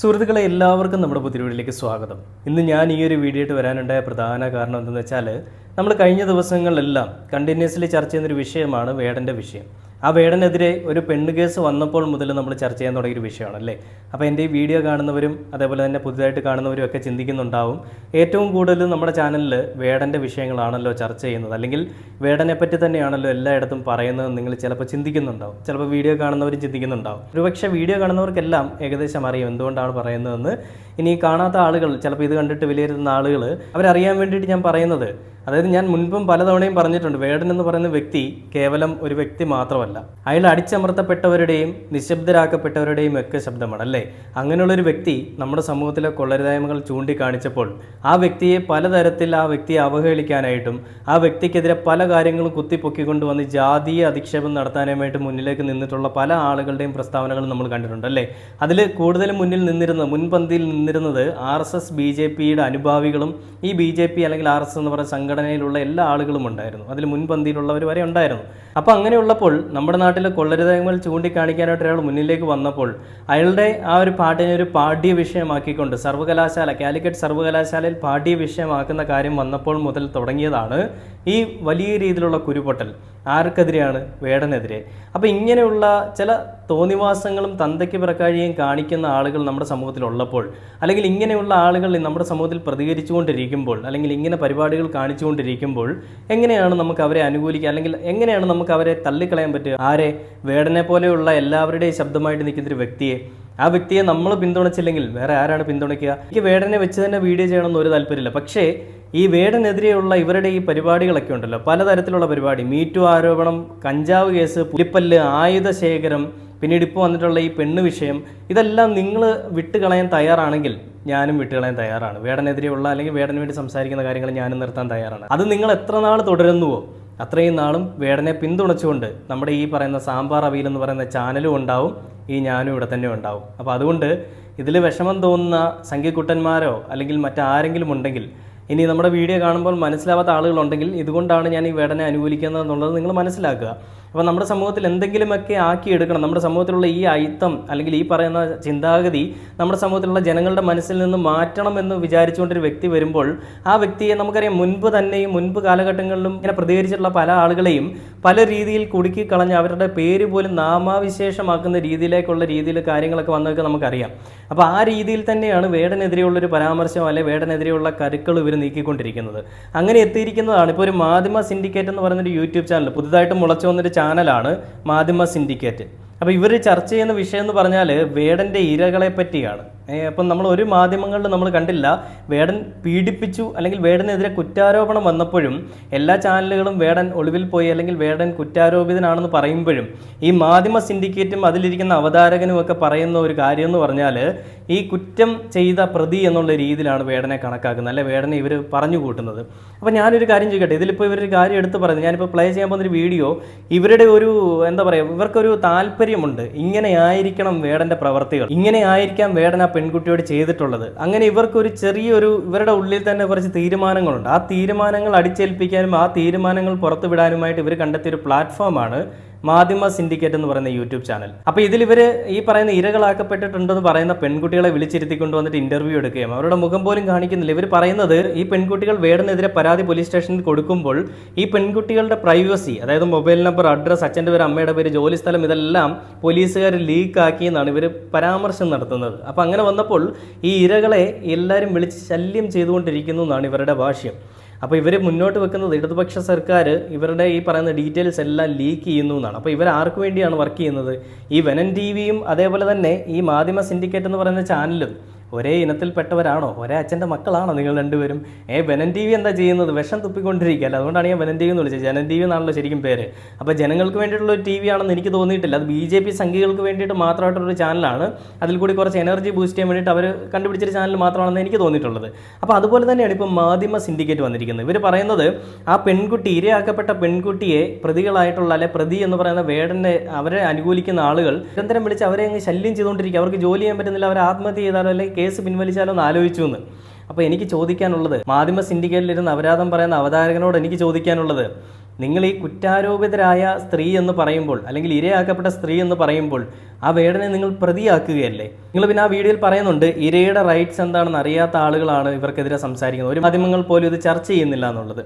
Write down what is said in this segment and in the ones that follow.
സുഹൃത്തുക്കളെ എല്ലാവർക്കും നമ്മുടെ പുതിയ വീഡിയോയിലേക്ക് സ്വാഗതം. ഇന്ന് ഞാൻ ഈ ഒരു വീഡിയോ ആയിട്ട് വരാനുണ്ടായ പ്രധാന കാരണം എന്തെന്ന് വെച്ചാൽ നമ്മൾ കഴിഞ്ഞ ദിവസങ്ങളിലെല്ലാം കണ്ടിന്യൂസ്ലി ചർച്ച ചെയ്യുന്നൊരു വിഷയമാണ് വേടന്റെ വിഷയം. ആ വേടനെതിരെ ഒരു പെണ്ണ് കേസ് വന്നപ്പോൾ മുതൽ നമ്മൾ ചർച്ച ചെയ്യാൻ തുടങ്ങിയ ഒരു വിഷയമാണ് അല്ലേ അപ്പോൾ എന്റെ ഈ വീഡിയോ കാണുന്നവരും അതേപോലെ തന്നെ പുതുതായിട്ട് കാണുന്നവരും ഒക്കെ ചിന്തിക്കുന്നുണ്ടാവും. ഏറ്റവും കൂടുതൽ നമ്മുടെ ചാനലിൽ വേടന്റെ വിഷയങ്ങളാണല്ലോ ചർച്ച ചെയ്യുന്നത്. അല്ലെങ്കിൽ വേടനെ പറ്റി തന്നെയാണല്ലോ എല്ലായിടത്തും പറയുന്നത് നിങ്ങൾ ചിലപ്പോൾ ചിന്തിക്കുന്നുണ്ടാവും. ചിലപ്പോൾ വീഡിയോ കാണുന്നവരും ചിന്തിക്കുന്നുണ്ടാവും. ഒരുപക്ഷെ വീഡിയോ കാണുന്നവർക്കെല്ലാം ഏകദേശം അറിയാം എന്തുകൊണ്ടാണ് പറയുന്നതെന്ന്. ഇനി കാണാത്ത ആളുകൾ ചിലപ്പോൾ ഇത് കണ്ടിട്ട് വിലയിരുത്തുന്ന ആളുകൾ അവരറിയാൻ വേണ്ടിയിട്ട് ഞാൻ പറയുന്നത്. അതായത് ഞാൻ മുൻപും പലതവണയും പറഞ്ഞിട്ടുണ്ട് വേടൻ എന്ന് പറയുന്ന വ്യക്തി കേവലം ഒരു വ്യക്തി മാത്രമല്ല. അയാൾ അടിച്ചമർത്തപ്പെട്ടവരുടെയും നിശബ്ദരാക്കപ്പെട്ടവരുടെയും ഒക്കെ ശബ്ദമാണ് അല്ലേ? അങ്ങനെയുള്ള ഒരു വ്യക്തി നമ്മുടെ സമൂഹത്തിലെ കൊള്ളരുതായ്മകൾ ചൂണ്ടിക്കാണിച്ചപ്പോൾ ആ വ്യക്തിയെ പലതരത്തിൽ ആ വ്യക്തിയെ അവഹേളിക്കാനായിട്ടും ആ വ്യക്തിക്കെതിരെ പല കാര്യങ്ങളും കുത്തിപ്പൊക്കിക്കൊണ്ട് വന്ന് ജാതീയ അധിക്ഷേപം നടത്താനുമായിട്ട് മുന്നിലേക്ക് നിന്നിട്ടുള്ള പല ആളുകളുടെയും പ്രസ്താവനകൾ നമ്മൾ കണ്ടിട്ടുണ്ട് അല്ലേ? അതിൽ കൂടുതലും മുന്നിൽ നിന്നിരുന്ന മുൻപന്തിയിൽ നിന്നിരുന്നത് R S S B J പിയുടെ അനുഭാവികളും ഈ ബി ജെ പി അല്ലെങ്കിൽ ആർ എസ് എന്ന് പറയുന്ന സംഘടനയിലുള്ള എല്ലാ ആളുകളും ഉണ്ടായിരുന്നു. അതിൽ മുൻപന്തിയിലുള്ളവർ വരെ ഉണ്ടായിരുന്നു. അപ്പോൾ അങ്ങനെയുള്ളപ്പോൾ നമ്മുടെ നാട്ടിലെ കൊള്ളരുതങ്ങൾ ചൂണ്ടിക്കാണിക്കാനായിട്ട് ഒരാൾ മുന്നിലേക്ക് വന്നപ്പോൾ അയാളുടെ ആ ഒരു പാട്ടിനെ ഒരു പാഠ്യ വിഷയമാക്കിക്കൊണ്ട് സർവകലാശാല കാലിക്കറ്റ് സർവകലാശാലയിൽ പാഠ്യ വിഷയമാക്കുന്ന കാര്യം വന്നപ്പോൾ മുതൽ തുടങ്ങിയതാണ് ഈ വലിയ രീതിയിലുള്ള കുരുപൊട്ടൽ. ആർക്കെതിരെയാണ് വേടനെതിരെ. അപ്പോൾ ഇങ്ങനെയുള്ള ചില തോന്നിവാസങ്ങളും തന്തയ്ക്ക് പിറക്കാഴിയും കാണിക്കുന്ന ആളുകൾ നമ്മുടെ സമൂഹത്തിലുള്ളപ്പോൾ അല്ലെങ്കിൽ ഇങ്ങനെയുള്ള ആളുകൾ നമ്മുടെ സമൂഹത്തിൽ പ്രതികരിച്ചുകൊണ്ടിരിക്കുമ്പോൾ അല്ലെങ്കിൽ ഇങ്ങനെ പരിപാടികൾ കാണിച്ചുകൊണ്ടിരിക്കുമ്പോൾ എങ്ങനെയാണ് നമുക്ക് അവരെ അനുകൂലിക്കുക അല്ലെങ്കിൽ എങ്ങനെയാണ് നമുക്ക് അവരെ തള്ളിക്കളയാൻ പറ്റുക? ആരെ? വേടനെ പോലെയുള്ള എല്ലാവരുടെയും ശബ്ദമായിട്ട് നിൽക്കുന്ന ഒരു വ്യക്തിയെ ആ വ്യക്തിയെ നമ്മൾ പിന്തുണച്ചില്ലെങ്കിൽ വേറെ ആരാണ് പിന്തുണയ്ക്കുക? എനിക്ക് വേടനെ വെച്ച് തന്നെ വീഡിയോ ചെയ്യണമെന്ന് ഒരു താല്പര്യമില്ല. പക്ഷേ ഈ വേടനെതിരെയുള്ള ഇവരുടെ ഈ പരിപാടികളൊക്കെ ഉണ്ടല്ലോ. പലതരത്തിലുള്ള പരിപാടി. മീറ്റു ആരോപണം കഞ്ചാവ് കേസ് പുലിപ്പല്ല് ആയുധ ശേഖരം പിന്നീട് ഇപ്പോൾ വന്നിട്ടുള്ള ഈ പെണ്ണ് വിഷയം ഇതെല്ലാം നിങ്ങൾ വിട്ടുകളയാൻ തയ്യാറാണെങ്കിൽ ഞാനും വിട്ടുകളയാൻ തയ്യാറാണ്. വേടനെതിരെയുള്ള അല്ലെങ്കിൽ വേടന് വേണ്ടി സംസാരിക്കുന്ന കാര്യങ്ങൾ ഞാനും നിർത്താൻ തയ്യാറാണ്. അത് നിങ്ങൾ എത്ര നാൾ തുടരുന്നുവോ? അത്രയും നാളും വേടനെ പിന്തുണച്ചുകൊണ്ട് നമ്മുടെ ഈ പറയുന്ന സാമ്പാർ അവിയൽ എന്ന് പറയുന്ന ചാനലും ഉണ്ടാവും ഈ ഞാനും ഇവിടെ തന്നെ ഉണ്ടാവും. അപ്പോൾ അതുകൊണ്ട് ഇതിൽ വിഷമം തോന്നുന്ന സംഖ്യക്കുട്ടന്മാരോ അല്ലെങ്കിൽ മറ്റാരെങ്കിലും ഉണ്ടെങ്കിൽ ഇനി നമ്മുടെ വീഡിയോ കാണുമ്പോൾ മനസ്സിലാവാത്ത ആളുകളുണ്ടെങ്കിൽ ഇതുകൊണ്ടാണ് ഞാൻ ഈ വേടനെ അനുകൂലിക്കുന്നത് എന്നുള്ളത് നിങ്ങൾ മനസ്സിലാക്കുക. അപ്പോൾ നമ്മുടെ സമൂഹത്തിൽ എന്തെങ്കിലുമൊക്കെ ആക്കിയെടുക്കണം. നമ്മുടെ സമൂഹത്തിലുള്ള ഈ അയിത്തം അല്ലെങ്കിൽ ഈ പറയുന്ന ചിന്താഗതി നമ്മുടെ സമൂഹത്തിലുള്ള ജനങ്ങളുടെ മനസ്സിൽ നിന്ന് മാറ്റണം എന്ന് വിചാരിച്ചുകൊണ്ടൊരു വ്യക്തി വരുമ്പോൾ ആ വ്യക്തിയെ നമുക്കറിയാം മുൻപ് തന്നെയും മുൻപ് കാലഘട്ടങ്ങളിലും ഇങ്ങനെ പ്രതികരിച്ചിട്ടുള്ള പല ആളുകളെയും പല രീതിയിൽ കുടുക്കി കളഞ്ഞ് അവരുടെ പേര് പോലും നാമാവിശേഷമാക്കുന്ന രീതിയിലേക്കുള്ള രീതിയിൽ കാര്യങ്ങളൊക്കെ വന്നതൊക്കെ നമുക്കറിയാം. അപ്പോൾ ആ രീതിയിൽ തന്നെയാണ് വേടനെതിരെയുള്ളൊരു പരാമർശം അല്ലെങ്കിൽ വേടനെതിരെയുള്ള കരുക്കൾ ഇവർ നീക്കിക്കൊണ്ടിരിക്കുന്നത്. അങ്ങനെ എത്തിയിരിക്കുന്നതാണ്. ഇപ്പോൾ ഒരു മാധ്യമ സിൻഡിക്കേറ്റ് എന്ന് പറയുന്നൊരു യൂട്യൂബ് ചാനൽ പുതുതായിട്ട് മുളച്ചു വന്നൊരു ചാനലാണ് മാധ്യമ സിൻഡിക്കേറ്റ്. അപ്പോൾ ഇവർ ചർച്ച ചെയ്യുന്ന വിഷയം എന്ന് പറഞ്ഞാൽ വേടന്റെ ഇരകളെ പറ്റിയാണ്. അപ്പം നമ്മൾ ഒരു മാധ്യമങ്ങളിൽ നമ്മൾ കണ്ടില്ല വേടൻ പീഡിപ്പിച്ചു അല്ലെങ്കിൽ വേടനെതിരെ കുറ്റാരോപണം വന്നപ്പോഴും എല്ലാ ചാനലുകളും വേടൻ ഒളിവിൽ പോയി അല്ലെങ്കിൽ വേടൻ കുറ്റാരോപിതനാണെന്ന് പറയുമ്പോഴും ഈ മാധ്യമ സിൻഡിക്കേറ്റും അതിലിരിക്കുന്ന അവതാരകനും ഒക്കെ പറയുന്ന ഒരു കാര്യം എന്ന് പറഞ്ഞാൽ ഈ കുറ്റം ചെയ്ത പ്രതി എന്നുള്ള രീതിയിലാണ് വേടനെ കണക്കാക്കുന്നത്. അല്ലെ വേടനെ ഇവർ പറഞ്ഞു കൂട്ടുന്നത്. അപ്പോൾ ഞാനൊരു കാര്യം ചോദിക്കട്ടെ ഇതിലിപ്പോൾ ഇവരൊരു കാര്യം എടുത്ത് പറയുന്നത് ഞാനിപ്പോൾ പ്ലേ ചെയ്യാൻ പോകുന്നൊരു വീഡിയോ ഇവരുടെ ഒരു എന്താ പറയുക ഇവർക്കൊരു താല്പര്യമുണ്ട്. ഇങ്ങനെ ആയിരിക്കണം വേടന്റെ പ്രവർത്തികൾ. ഇങ്ങനെ ആയിരിക്കാം വേടൻ ആ പെൺകുട്ടിയോട് ചെയ്തിട്ടുള്ളത്. അങ്ങനെ ഇവർക്കൊരു ചെറിയൊരു ഇവരുടെ ഉള്ളിൽ തന്നെ കുറച്ച് തീരുമാനങ്ങളുണ്ട്. ആ തീരുമാനങ്ങൾ അടിച്ചേൽപ്പിക്കാനും ആ തീരുമാനങ്ങൾ പുറത്തുവിടാനുമായിട്ട് ഇവർ കണ്ടെത്തിയൊരു പ്ലാറ്റ്ഫോമാണ് മാധ്യമ സിൻഡിക്കേറ്റ് എന്ന് പറയുന്ന യൂട്യൂബ് ചാനൽ. അപ്പോൾ ഇതിൽ ഇവർ ഈ പറയുന്ന ഇരകളാക്കപ്പെട്ടിട്ടുണ്ടെന്ന് പറയുന്ന പെൺകുട്ടികളെ വിളിച്ചിരുത്തി കൊണ്ടുവന്നിട്ട് ഇന്റർവ്യൂ എടുക്കുകയും അവരുടെ മുഖം പോലും കാണിക്കുന്നില്ല. ഇവർ പറയുന്നത് ഈ പെൺകുട്ടികൾ വേടനെതിരെ പരാതി പോലീസ് സ്റ്റേഷനിൽ കൊടുക്കുമ്പോൾ ഈ പെൺകുട്ടികളുടെ പ്രൈവസി അതായത് മൊബൈൽ നമ്പർ അഡ്രസ് അച്ഛന്റെ പേര് അമ്മയുടെ പേര് ജോലി സ്ഥലം ഇതെല്ലാം പോലീസുകാർ ലീക്കാക്കി എന്നാണ് ഇവർ പരാമർശം നടത്തുന്നത്. അപ്പോൾ അങ്ങനെ വന്നപ്പോൾ ഈ ഇരകളെ എല്ലാവരും വിളിച്ച് ശല്യം ചെയ്തുകൊണ്ടിരിക്കുന്നു എന്നാണ് ഇവരുടെ ഭാഷ്യം. അപ്പോൾ ഇവർ മുന്നോട്ട് വെക്കുന്നത് ഇടതുപക്ഷ സർക്കാർ ഇവരുടെ ഈ പറയുന്ന ഡീറ്റെയിൽസ് എല്ലാം ലീക്ക് ചെയ്യുന്നു എന്നാണ്. അപ്പോൾ ഇവർ ആർക്ക് വേണ്ടിയാണ് വർക്ക് ചെയ്യുന്നത്? ഈ വെനൻ ടി വിയും അതേപോലെ തന്നെ ഈ മാധ്യമ സിൻഡിക്കേറ്റ് എന്ന് പറയുന്ന ചാനലും ഒരേ ഇനത്തിൽപ്പെട്ടവരാണോ? ഒരേ അച്ഛന്റെ മക്കളാണോ നിങ്ങൾ രണ്ടുപേരും? ഏ വെനൻ ടി വി എന്താ ചെയ്യുന്നത്? വിഷം തുപ്പിക്കൊണ്ടിരിക്കുകയല്ല? അതുകൊണ്ടാണ് ഞാൻ വെനൻ ടി വി എന്ന് വിളിച്ചത്. ജനൻ ടി വി എന്നാണല്ലോ ശരിക്കും പേര്. അപ്പോൾ ജനങ്ങൾക്ക് വേണ്ടിയിട്ടുള്ള ഒരു ടി വി ആണെന്ന് എനിക്ക് തോന്നിയിട്ടില്ല. അത് ബി ജെ പി സംഘികൾക്ക് വേണ്ടിയിട്ട് മാത്രമായിട്ടുള്ളൊരു ചാനലാണ്. അതിൽ കൂടി കുറച്ച് എനർജി ബൂസ്റ്റ് ചെയ്യാൻ വേണ്ടിയിട്ട് അവർ കണ്ടുപിടിച്ചൊരു ചാനൽ മാത്രമാണെന്ന് എനിക്ക് തോന്നിയിട്ടുള്ളത്. അപ്പോൾ അതുപോലെ തന്നെയാണ് ഇപ്പോൾ മാധ്യമ സിൻഡിക്കേറ്റ് വന്നിരിക്കുന്നത്. ഇവർ പറയുന്നത് ആ പെൺകുട്ടി ഇരയാക്കപ്പെട്ട പെൺകുട്ടിയെ പ്രതികളായിട്ടുള്ള അല്ലെ പ്രതി എന്ന് പറയുന്ന വേടനെ അവരെ അനുകൂലിക്കുന്ന ആളുകൾ നിരന്തരം വിളിച്ച് അവരെ അങ്ങ് ശല്യം ചെയ്തുകൊണ്ടിരിക്കുക. അവർക്ക് ജോലി ചെയ്യാൻ പറ്റുന്നില്ല. അവർ ആത്മഹത്യ ചെയ്താലോ അല്ലെങ്കിൽ കേസ് പിൻവലിച്ചാലോ എന്ന് ആലോചിച്ചു എന്ന്. അപ്പോൾ എനിക്ക് ചോദിക്കാനുള്ളത് മാധ്യമ സിൻഡിക്കേറ്റിലിരുന്ന് അപരാധം പറയുന്ന അവതാരകനോട് എനിക്ക് ചോദിക്കാനുള്ളത് നിങ്ങൾ ഈ കുറ്റാരോപിതരായ സ്ത്രീ എന്ന് പറയുമ്പോൾ അല്ലെങ്കിൽ ഇരയാക്കപ്പെട്ട സ്ത്രീ എന്ന് പറയുമ്പോൾ ആ വേടനെ നിങ്ങൾ പ്രതിയാക്കുകയല്ലേ? നിങ്ങൾ പിന്നെ ആ വീഡിയോയിൽ പറയുന്നുണ്ട് ഇരയുടെ റൈറ്റ്സ് എന്താണെന്ന് അറിയാത്ത ആളുകളാണ് ഇവർക്കെതിരെ സംസാരിക്കുന്നത്. ഒരു മാധ്യമങ്ങൾ പോലും ഇത് ചർച്ച ചെയ്യുന്നില്ല എന്നുള്ളത്.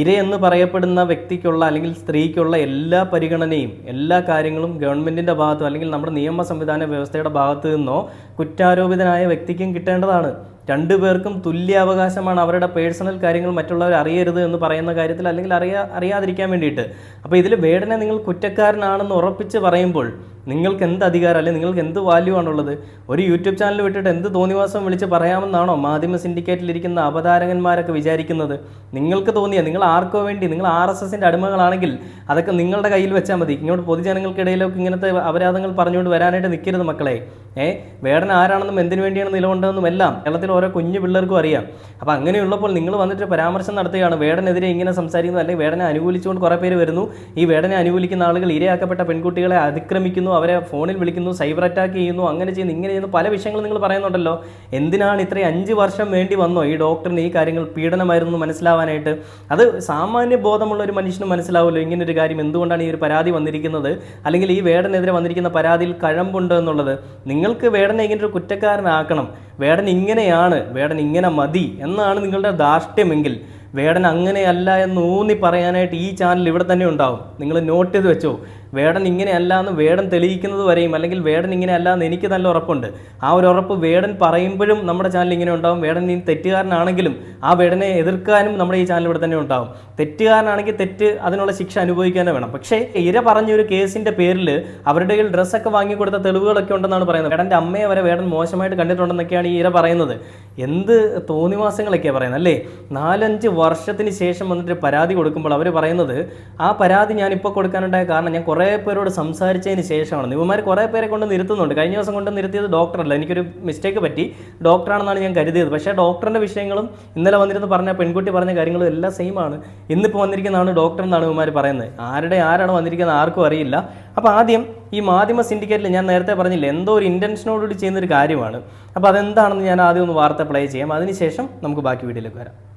ഇര എന്ന് പറയപ്പെടുന്ന വ്യക്തിക്കുള്ള അല്ലെങ്കിൽ സ്ത്രീക്കുള്ള എല്ലാ പരിഗണനയും എല്ലാ കാര്യങ്ങളും ഗവൺമെന്റിന്റെ ഭാഗത്തോ അല്ലെങ്കിൽ നമ്മുടെ നിയമ സംവിധാന വ്യവസ്ഥയുടെ ഭാഗത്തു നിന്നോ കുറ്റാരോപിതനായ വ്യക്തിക്കും കിട്ടേണ്ടതാണ്. രണ്ടുപേർക്കും തുല്യ അവകാശമാണ് അവരുടെ പേഴ്സണൽ കാര്യങ്ങൾ മറ്റുള്ളവർ അറിയരുത് എന്ന് പറയുന്ന കാര്യത്തിൽ അല്ലെങ്കിൽ അറിയാ അറിയാതിരിക്കാൻ വേണ്ടിയിട്ട്. അപ്പോൾ ഇതിൽ വേടനെ നിങ്ങൾ കുറ്റക്കാരനാണെന്ന് ഉറപ്പിച്ച് പറയുമ്പോൾ നിങ്ങൾക്ക് എന്ത് അധികാരം അല്ലെങ്കിൽ നിങ്ങൾക്ക് എന്ത് വാല്യൂ ആണുള്ളത് ഒരു യൂട്യൂബ് ചാനൽ വിട്ടിട്ട് എന്ത് തോന്നിവാസം വിളിച്ച് പറയാമെന്നാണോ മാധ്യമ സിൻഡിക്കേറ്റിലിരിക്കുന്ന അവതാരകന്മാരൊക്കെ വിചാരിക്കുന്നത്? നിങ്ങൾക്ക് തോന്നിയ നിങ്ങൾ ആർക്കോ വേണ്ടി നിങ്ങൾ ആർ എസ് എസിന്റെ അടിമകളാണെങ്കിൽ അതൊക്കെ നിങ്ങളുടെ കയ്യിൽ വെച്ചാൽ മതി. ഇങ്ങോട്ട് പൊതുജനങ്ങൾക്കിടയിലൊക്കെ ഇങ്ങനത്തെ അപരാധങ്ങൾ പറഞ്ഞുകൊണ്ട് വരാനായിട്ട് നിൽക്കരുത് മക്കളെ. ഏഹ് വേടൻ ആരാണെന്നും എന്തിനു വേണ്ടിയാണ് നിലകൊണ്ടതെന്നും എല്ലാം കേരളത്തിൽ ഓരോ കുഞ്ഞു പിള്ളേർക്കും അറിയാം. അപ്പോൾ അങ്ങനെയുള്ളപ്പോൾ നിങ്ങൾ വന്നിട്ട് പരാമർശം നടത്തുകയാണ്. വേടനെതിരെ ഇങ്ങനെ സംസാരിക്കുന്നു. അല്ലെങ്കിൽ വേടനെ അനുകൂലിച്ചുകൊണ്ട് കുറേ പേര് വരുന്നു. ഈ വേടനെ അനുകൂലിക്കുന്ന ആളുകൾ ഇരയാക്കപ്പെട്ട പെൺകുട്ടികളെ അതിക്രമിക്കുന്നു. അവരെ ഫോണിൽ വിളിക്കുന്നു സൈബർ അറ്റാക്ക് ചെയ്യുന്നു അങ്ങനെ ചെയ്യുന്നു ഇങ്ങനെ ചെയ്യുന്നു പല വിഷയങ്ങളും നിങ്ങൾ പറയുന്നുണ്ടല്ലോ. എന്തിനാണ് ഇത്രയും അഞ്ച് വർഷം വേണ്ടി വന്നോ? ഈ ഡോക്ടറിന് ഈ കാര്യങ്ങൾ പീഡനമായിരുന്നു മനസ്സിലാവാനായിട്ട്. അത് സാമാന്യ ബോധമുള്ള ഒരു മനുഷ്യന് മനസ്സിലാവുമല്ലോ ഇങ്ങനെ ഒരു കാര്യം. എന്തുകൊണ്ടാണ് ഈ ഒരു പരാതി വന്നിരിക്കുന്നത്? അല്ലെങ്കിൽ ഈ വേടനെതിരെ വന്നിരിക്കുന്ന പരാതിയിൽ കഴമ്പുണ്ട് എന്നുള്ളത്. നിങ്ങൾക്ക് വേടനെ ഇങ്ങനെ ഒരു കുറ്റക്കാരനാക്കണം. വേടൻ ഇങ്ങനെയാണ്. വേടൻ ഇങ്ങനെ മതി എന്നാണ് നിങ്ങളുടെ ധാർഷ്ട്യമെങ്കിൽ. വേടൻ അങ്ങനെയല്ല എന്ന് ഊന്നി പറയാനായിട്ട് ഈ ചാനൽ ഇവിടെ തന്നെ ഉണ്ടാവും. നിങ്ങൾ നോട്ട് ചെയ്ത് വെച്ചോ. വേടൻ ഇങ്ങനെയല്ല എന്ന് വേടൻ തെളിയിക്കുന്നത് വരെയും അല്ലെങ്കിൽ വേടൻ ഇങ്ങനെയല്ല എന്ന് എനിക്ക് നല്ല ഉറപ്പുണ്ട്. ആ ഒരു ഉറപ്പ് വേടൻ പറയുമ്പോഴും നമ്മുടെ ചാനൽ ഇങ്ങനെ ഉണ്ടാവും. വേടൻ ഇനി തെറ്റുകാരനാണെങ്കിലും ആ വേടനെ എതിർക്കാനും നമ്മുടെ ഈ ചാനൽ ഇവിടെ തന്നെ ഉണ്ടാവും. തെറ്റുകാരനാണെങ്കിൽ തെറ്റ് അതിനുള്ള ശിക്ഷ അനുഭവിക്കാനേ വേണം. പക്ഷേ ഇര പറഞ്ഞൊരു കേസിന്റെ പേരിൽ അവരുടെ കയ്യിൽ ഡ്രസ്സൊക്കെ വാങ്ങിക്കൊടുത്ത തെളിവുകളൊക്കെ ഉണ്ടെന്നാണ് പറയുന്നത്. വേടന്റെ അമ്മയെ വരെ വേടൻ മോശമായിട്ട് കണ്ടിട്ടുണ്ടെന്നൊക്കെയാണ് ഈ ഇര പറയുന്നത്. എന്ത് തോന്നിവാസങ്ങളൊക്കെയാണ് പറയുന്നത് അല്ലേ? നാലഞ്ച് വർഷത്തിന് ശേഷം വന്നിട്ട് പരാതി കൊടുക്കുമ്പോൾ അവർ പറയുന്നത് ആ പരാതി ഞാൻ ഇപ്പോൾ കൊടുക്കാനുണ്ടായ കാരണം ഞാൻ പേരോട് സംസാരിച്ചതിന് ശേഷമാണ്. ഇവന്മാർ കുറേ പേരെ കൊണ്ട് നിർത്തുന്നുണ്ട്. കഴിഞ്ഞ ദിവസം കൊണ്ട് നിർത്തിയത് ഡോക്ടറല്ല. എനിക്കൊരു മിസ്റ്റേക്ക് പറ്റി. ഡോക്ടറാണെന്നാണ് ഞാൻ കരുതിയത്. പക്ഷേ ഡോക്ടറിന്റെ വിഷയങ്ങളും ഇന്നലെ വന്നിരുന്ന് പറഞ്ഞ പെൺകുട്ടി പറഞ്ഞ കാര്യങ്ങളും എല്ലാം സെയിം ആണ്. ഇന്നിപ്പോൾ വന്നിരിക്കുന്നതാണ് ഡോക്ടർ എന്നാണ് ഇവന്മാർ പറയുന്നത്. ആരുടെ ആരാണ് വന്നിരിക്കുന്നത് ആർക്കും അറിയില്ല. അപ്പോൾ ആദ്യം ഈ മാധ്യമ സിൻഡിക്കേറ്റിൽ ഞാൻ നേരത്തെ പറഞ്ഞില്ല എന്തോ ഒരു ഇന്റൻഷനോടുകൂടി ചെയ്യുന്നൊരു കാര്യമാണ്. അപ്പോൾ അതെന്താണെന്ന് ഞാൻ ആദ്യം ഒന്ന് വാർത്ത പ്ലേ ചെയ്യാം. അതിനുശേഷം നമുക്ക് ബാക്കി വീഡിയോയിലേക്ക് വരാം.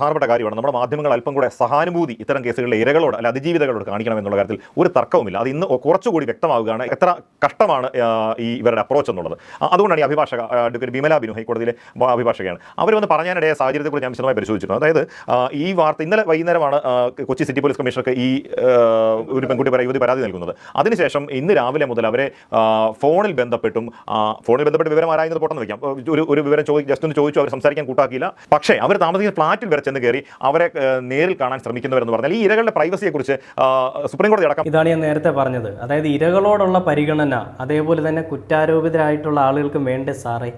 പ്രധാനപ്പെട്ട കാര്യമാണ്. നമ്മുടെ മാധ്യമങ്ങൾ അല്പം കൂടെ സഹാനുഭൂതി ഇത്തരം കേസുകളിലെ ഇരകളോട് അല്ല അതിജീവിതകളോട് കാണിക്കണം എന്നുള്ള കാര്യത്തിൽ ഒരു തർക്കവുമില്ല. അത് ഇന്ന് കുറച്ചുകൂടി വ്യക്തമാവുകയാണ് എത്ര കഷ്ടമാണ് ഈ ഇവരുടെ അപ്രോച്ച് എന്നുള്ളത്. അതുകൊണ്ടാണ് ഈ അഭിഭാഷക അഡ്വക്കേറ്റ് ബിമല ബിനു ഹൈക്കോടതിയിലെ അഭിഭാഷകയാണ്. അവർ വന്ന് പറഞ്ഞാനിടയ സാഹചര്യത്തെക്കുറിച്ച് ഞാൻ വിശദമായി പരിശോധിച്ചിരുന്നു. അതായത് ഈ വാർത്ത ഇന്നലെ വൈകുന്നേരമാണ് കൊച്ചി സിറ്റി പോലീസ് കമ്മീഷണർക്ക് ഈ ഒരു പെൺകുട്ടി യുവതി പരാതി നൽകുന്നത്. അതിനുശേഷം ഇന്ന് രാവിലെ മുതൽ അവരെ ഫോണിൽ ബന്ധപ്പെട്ടും ഫോണിൽ ബന്ധപ്പെട്ട് വിവരം ആരായുന്നത് പോട്ടെന്ന് വയ്ക്കാം ഒരു ഒരു വിവരം ചോദിച്ചു ജസ്റ്റ് ഒന്ന് ചോദിച്ചു അവർ സംസാരിക്കാൻ കൂട്ടാക്കിയില്ല. പക്ഷേ അവർ താമസിക്കുന്ന ഫ്ലാറ്റിൽ വരെ ചെന്ന് കയറി അവരെ നേരിൽ കാണാൻ ശ്രമിക്കുന്നവരെന്ന് പറഞ്ഞാൽ ഈ ഇരകളുടെ പ്രൈവസിയെ കുറിച്ച് സുപ്രീം കോടതി അടക്കം ഇതാണ് ഞാൻ നേരത്തെ പറഞ്ഞത്. അതായത് ഇരകളോടുള്ള പരിഗണന അതേപോലെ തന്നെ കുറ്റാരോപിതരായിട്ടുള്ള ആളുകൾക്കും വേണ്ടേ സാറേ.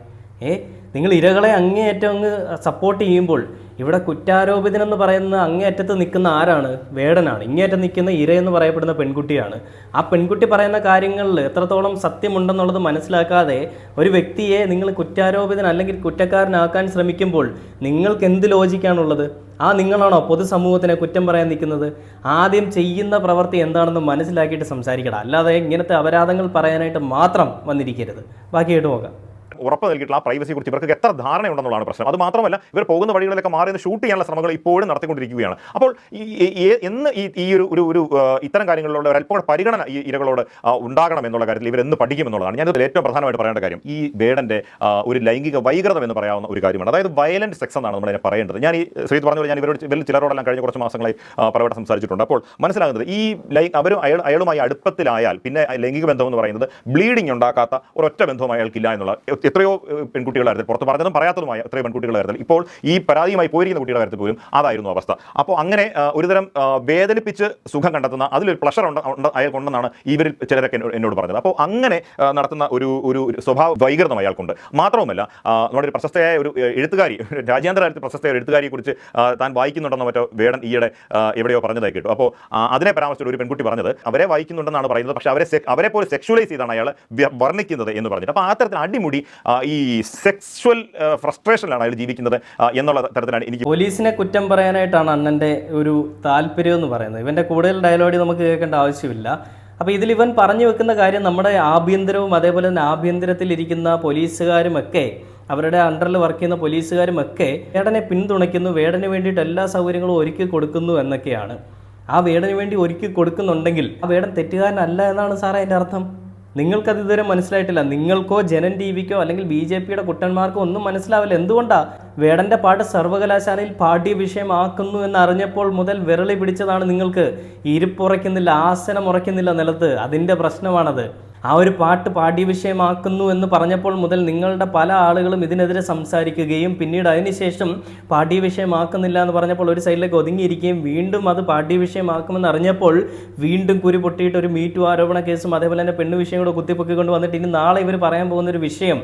ഏ നിങ്ങൾ ഇരകളെ അങ്ങേയറ്റം അങ്ങ് സപ്പോർട്ട് ചെയ്യുമ്പോൾ ഇവിടെ കുറ്റാരോപിതനെന്ന് പറയുന്ന അങ്ങേയറ്റത്ത് നിൽക്കുന്ന ആരാണ്? വേടനാണ്. ഇങ്ങേറ്റം നിൽക്കുന്ന ഇര എന്ന് പറയപ്പെടുന്ന പെൺകുട്ടിയാണ്. ആ പെൺകുട്ടി പറയുന്ന കാര്യങ്ങളിൽ എത്രത്തോളം സത്യമുണ്ടെന്നുള്ളത് മനസ്സിലാക്കാതെ ഒരു വ്യക്തിയെ നിങ്ങൾ കുറ്റാരോപിതൻ അല്ലെങ്കിൽ കുറ്റക്കാരനാക്കാൻ ശ്രമിക്കുമ്പോൾ നിങ്ങൾക്ക് എന്ത് ലോജിക്കാണുള്ളത്? ആ നിങ്ങളാണോ പൊതുസമൂഹത്തിനെ കുറ്റം പറയാൻ നിൽക്കുന്നത്? ആദ്യം ചെയ്യുന്ന പ്രവൃത്തി എന്താണെന്ന് മനസ്സിലാക്കിയിട്ട് സംസാരിക്കണം അല്ലാതെ ഇങ്ങനത്തെ അപരാധങ്ങൾ പറയാനായിട്ട് മാത്രം വന്നിരിക്കരുത്. ബാക്കിയായിട്ട് നോക്കാം. ഉറപ്പ് നൽകിയിട്ടുള്ള ആ പ്രൈവസിയെ കുറിച്ച് ഇവർക്ക് എത്ര ധാരണയുണ്ടെന്നുള്ളതാണ് പ്രശ്നം. അത് മാത്രമല്ല ഇവർ പോകുന്ന വഴികളിലൊക്കെ മാറി നിന്ന് ഷൂട്ട് ചെയ്യാനുള്ള ശ്രമങ്ങൾ ഇപ്പോഴും നടത്തിക്കൊണ്ടിരിക്കുകയാണ്. അപ്പോൾ എന്ന് ഈ ഈ ഒരു ഒരു ഒരു ഇത്തരം കാര്യങ്ങളിലുള്ള ഒരു അല്പം പരിഗണന ഈ ഇരകളോട് ഉണ്ടാകണം എന്നുള്ള കാര്യത്തിൽ ഇവരെന്ന് പഠിക്കുമെന്നുള്ളതാണ്. ഞാനിതിൽ ഏറ്റവും പ്രധാനമായിട്ട് പറയേണ്ട കാര്യം ഈ ബേഡന്റെ ഒരു ലൈംഗിക വൈകൃതം എന്ന് പറയാവുന്ന ഒരു കാര്യമാണ്. അതായത് വയലന്റ് സെക്സ് എന്നാണ് നമ്മൾ പറയേണ്ടത്. ഞാൻ ഈ ശ്രീത് പറഞ്ഞ ഞാൻ ഇവരോട് ഇവരിൽ ചിലരോടെല്ലാം കഴിഞ്ഞ കുറച്ച് മാസങ്ങളായി പലവട്ടം സംസാരിച്ചിട്ടുണ്ട്. അപ്പോൾ മനസ്സിലാകുന്നത് ഈ ലൈ അവരും അയാൾ അയാളുമായി അടുപ്പത്തിലായാൽ പിന്നെ ലൈംഗിക ബന്ധം എന്ന് പറയുന്നത് ബ്ലീഡിംഗ് ഉണ്ടാക്കാത്ത ഒരൊറ്റ ബന്ധവും അയാൾക്കില്ല എന്നുള്ള എത്രയോ പെൺകുട്ടികളായിരുന്നു. പുറത്ത് പറഞ്ഞതും പറയാത്തതുമായ എത്രയോ പെൺകുട്ടികളുടെ കാര്യത്തിൽ ഇപ്പോൾ ഈ പരാതിയുമായി പോയിരിക്കുന്ന കുട്ടികളുടെ പോലും അതായിരുന്നു അവസ്ഥ. അപ്പോൾ അങ്ങനെ ഒരുതരം വേദനിപ്പിച്ച് സുഖം കണ്ടെത്തുന്ന അതിലൊരു പ്ലഷർ ഉണ്ട് അയാൾക്കുണ്ടെന്നാണ് ഇവരിൽ ചിലരൊക്കെ എന്നോട് പറഞ്ഞത്. അപ്പോൾ അങ്ങനെ നടത്തുന്ന ഒരു ഒരു സ്വഭാവ വൈകൃതം അയാൾക്കുണ്ട്. മാത്രവുമല്ല നമ്മുടെ ഒരു പ്രശസ്തയായ ഒരു എഴുത്തുകാരി രാജ്യാന്തര തലത്തിൽ പ്രശസ്തയായ എഴുത്തുകാരിയെ കുറിച്ച് താൻ വായിക്കുന്നുണ്ടെന്നോ മറ്റോ വേടൻ ഈയിടെ എവിടെയോ പറഞ്ഞതായി കേട്ടു. അപ്പോൾ അതിനെ പരാമർശിച്ച ഒരു പെൺകുട്ടി പറഞ്ഞത് അവരെ വായിക്കുന്നുണ്ടെന്നാണ് പറയുന്നത് പക്ഷേ അവരെ അവരെ പോലെ സെക്ഷുവലൈസ് ചെയ്താണ് അയാൾ വർണിക്കുന്നത് എന്ന് പറഞ്ഞിട്ട്. അപ്പോൾ ആ തരത്തിൽ അടിമുടി ഈ സെക്സ്വൽ ഫ്രസ്ട്രേഷനിലാണ് അയാൾ ജീവിക്കുന്നത് എന്നുള്ള തരത്തിലാണ് എനിക്ക് പോലീസിനെ കുറ്റം പറയാനായിട്ടാണ് അണ്ണന്റെ ഒരു താല്പര്യം എന്ന് പറയുന്നത്. ഇവന്റെ കൂടുതൽ ഡയലോഗി നമുക്ക് കേൾക്കേണ്ട ആവശ്യമില്ല. അപ്പോൾ ഇതിൽ ഇവൻ പറഞ്ഞു വെക്കുന്ന കാര്യം നമ്മുടെ ആഭ്യന്തരവും അതേപോലെ തന്നെ ആഭ്യന്തരത്തിലിരിക്കുന്ന പോലീസുകാരുമൊക്കെ അവരുടെ അണ്ടറിൽ വർക്ക് ചെയ്യുന്ന പോലീസുകാരുമൊക്കെ വേടനെ പിന്തുണയ്ക്കുന്നു വേടന് വേണ്ടിയിട്ട് എല്ലാ സൗകര്യങ്ങളും ഒരുക്കി കൊടുക്കുന്നു എന്നൊക്കെയാണ്. ആ വേടന് വേണ്ടി ഒരുക്കി കൊടുക്കുന്നുണ്ടെങ്കിൽ ആ വേടൻ തെറ്റുകാരനല്ല എന്നാണ് സാറേ അതിന്റെ അർത്ഥം? നിങ്ങൾക്കത് ഇതുവരെ മനസ്സിലായിട്ടില്ല. നിങ്ങൾക്കോ ജനൻ ടി വിക്കോ അല്ലെങ്കിൽ ബി ജെ പിയുടെ കുട്ടന്മാർക്കോ ഒന്നും മനസ്സിലാവില്ല. എന്തുകൊണ്ടാണ് വേടന്റെ പാട്ട് സർവകലാശാലയിൽ പാഠ്യ വിഷയമാക്കുന്നു എന്ന് അറിഞ്ഞപ്പോൾ മുതൽ വിരളി പിടിച്ചതാണ് നിങ്ങൾക്ക്. ഇരിപ്പുറയ്ക്കുന്നില്ല ആസനം ഉറയ്ക്കുന്നില്ല നിലത്ത്. അതിന്റെ പ്രശ്നമാണത്. ആ ഒരു പാട്ട് പാഠ്യ വിഷയമാക്കുന്നു എന്ന് പറഞ്ഞപ്പോൾ മുതൽ നിങ്ങളുടെ പല ആളുകളും ഇതിനെതിരെ സംസാരിക്കുകയും പിന്നീട് അതിനുശേഷം പാഠ്യ വിഷയമാക്കുന്നില്ല എന്ന് പറഞ്ഞപ്പോൾ ഒരു സൈഡിലേക്ക് ഒതുങ്ങിയിരിക്കുകയും വീണ്ടും അത് പാഠ്യ വിഷയമാക്കുമെന്ന് അറിഞ്ഞപ്പോൾ വീണ്ടും കുരു പൊട്ടിയിട്ട് ഒരു മീറ്റു ആരോപണ കേസും അതേപോലെ തന്നെ പെണ്ണു വിഷയം കൂടെ കുത്തിപ്പൊക്കിക്കൊണ്ട് വന്നിട്ട് ഇനി നാളെ ഇവർ പറയാൻ പോകുന്ന ഒരു വിഷയം.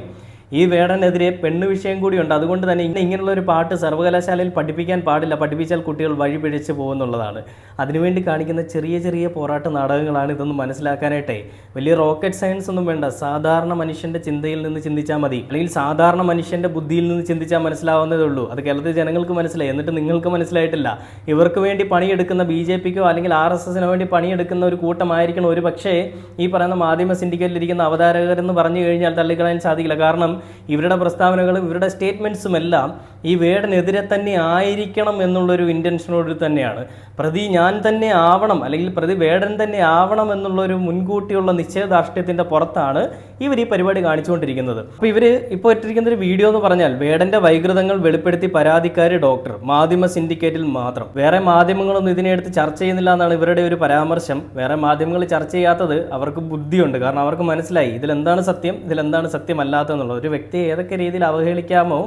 ഈ വേടനെതിരെ പെണ്ണ് വിഷയം കൂടിയുണ്ട്. അതുകൊണ്ട് തന്നെ ഇങ്ങനെയുള്ള ഒരു പാട്ട് സർവകലാശാലയിൽ പഠിപ്പിക്കാൻ പാടില്ല. പഠിപ്പിച്ചാൽ കുട്ടികൾ വഴി പിഴച്ച് പോകുന്നുള്ളതാണ്. അതിനുവേണ്ടി കാണിക്കുന്ന ചെറിയ ചെറിയ പോരാട്ട നാടകങ്ങളാണ് ഇതൊന്നും മനസ്സിലാക്കാനായിട്ടേ. വലിയ റോക്കറ്റ് സയൻസ് ഒന്നും വേണ്ട. സാധാരണ മനുഷ്യന്റെ ചിന്തയിൽ നിന്ന് ചിന്തിച്ചാൽ മതി. അല്ലെങ്കിൽ സാധാരണ മനുഷ്യന്റെ ബുദ്ധിയിൽ നിന്ന് ചിന്തിച്ചാൽ മനസ്സിലാവുന്നതേ ഉള്ളൂ. അത് കേരളത്തിലെ ജനങ്ങൾക്ക് മനസ്സിലായി. എന്നിട്ട് നിങ്ങൾക്ക് മനസ്സിലായിട്ടില്ല. ഇവർക്ക് വേണ്ടി പണിയെടുക്കുന്ന ബി ജെ പിക്കോ അല്ലെങ്കിൽ ആർ എസ് എസിനോ വേണ്ടി പണിയെടുക്കുന്ന ഒരു കൂട്ടമായിരിക്കണം. ഒരു പക്ഷേ ഈ പറയുന്ന മാധ്യമ സിൻഡിക്കേറ്റിലിരിക്കുന്ന അവതാരകരെന്ന് പറഞ്ഞു കഴിഞ്ഞാൽ തള്ളിക്കളയാൻ സാധിക്കില്ല. കാരണം ഇവരുടെ പ്രസ്താവനകളും ഇവരുടെ സ്റ്റേറ്റ്മെന്റ്സും എല്ലാം ഈ വേടനെതിരെ തന്നെ ആയിരിക്കണം എന്നുള്ളൊരു ഇന്റൻഷനോട് തന്നെയാണ്. പ്രതി ഞാൻ തന്നെ ആവണം അല്ലെങ്കിൽ പ്രതി വേടൻ തന്നെ ആവണം എന്നുള്ളൊരു മുൻകൂട്ടിയുള്ള നിശ്ചയദാർഷ്ട്യത്തിന്റെ പുറത്താണ് ഇവർ ഈ പരിപാടി കാണിച്ചുകൊണ്ടിരിക്കുന്നത്. അപ്പോൾ ഇവർ ഇപ്പോൾ ഇട്ടിരിക്കുന്ന ഒരു വീഡിയോ എന്ന് പറഞ്ഞാൽ വേടന്റെ വൈകൃതങ്ങൾ വെളിപ്പെടുത്തി പരാതിക്കാരി ഡോക്ടർ മാധ്യമ സിൻഡിക്കേറ്റിൽ മാത്രം. വേറെ മാധ്യമങ്ങളൊന്നും ഇതിനെടുത്ത് ചർച്ച ചെയ്യുന്നില്ല എന്നാണ് ഇവരുടെ ഒരു പരാമർശം. വേറെ മാധ്യമങ്ങൾ ചർച്ച ചെയ്യാത്തത് അവർക്ക് ബുദ്ധിയുണ്ട്. കാരണം അവർക്ക് മനസ്സിലായി ഇതിലെന്താണ് സത്യം ഇതിലെന്താണ് സത്യമല്ലാത്തതെന്നുള്ളത് ഒരു വ്യക്തിയെ ഏതൊക്കെ രീതിയിൽ അവഹേളിക്കാമോ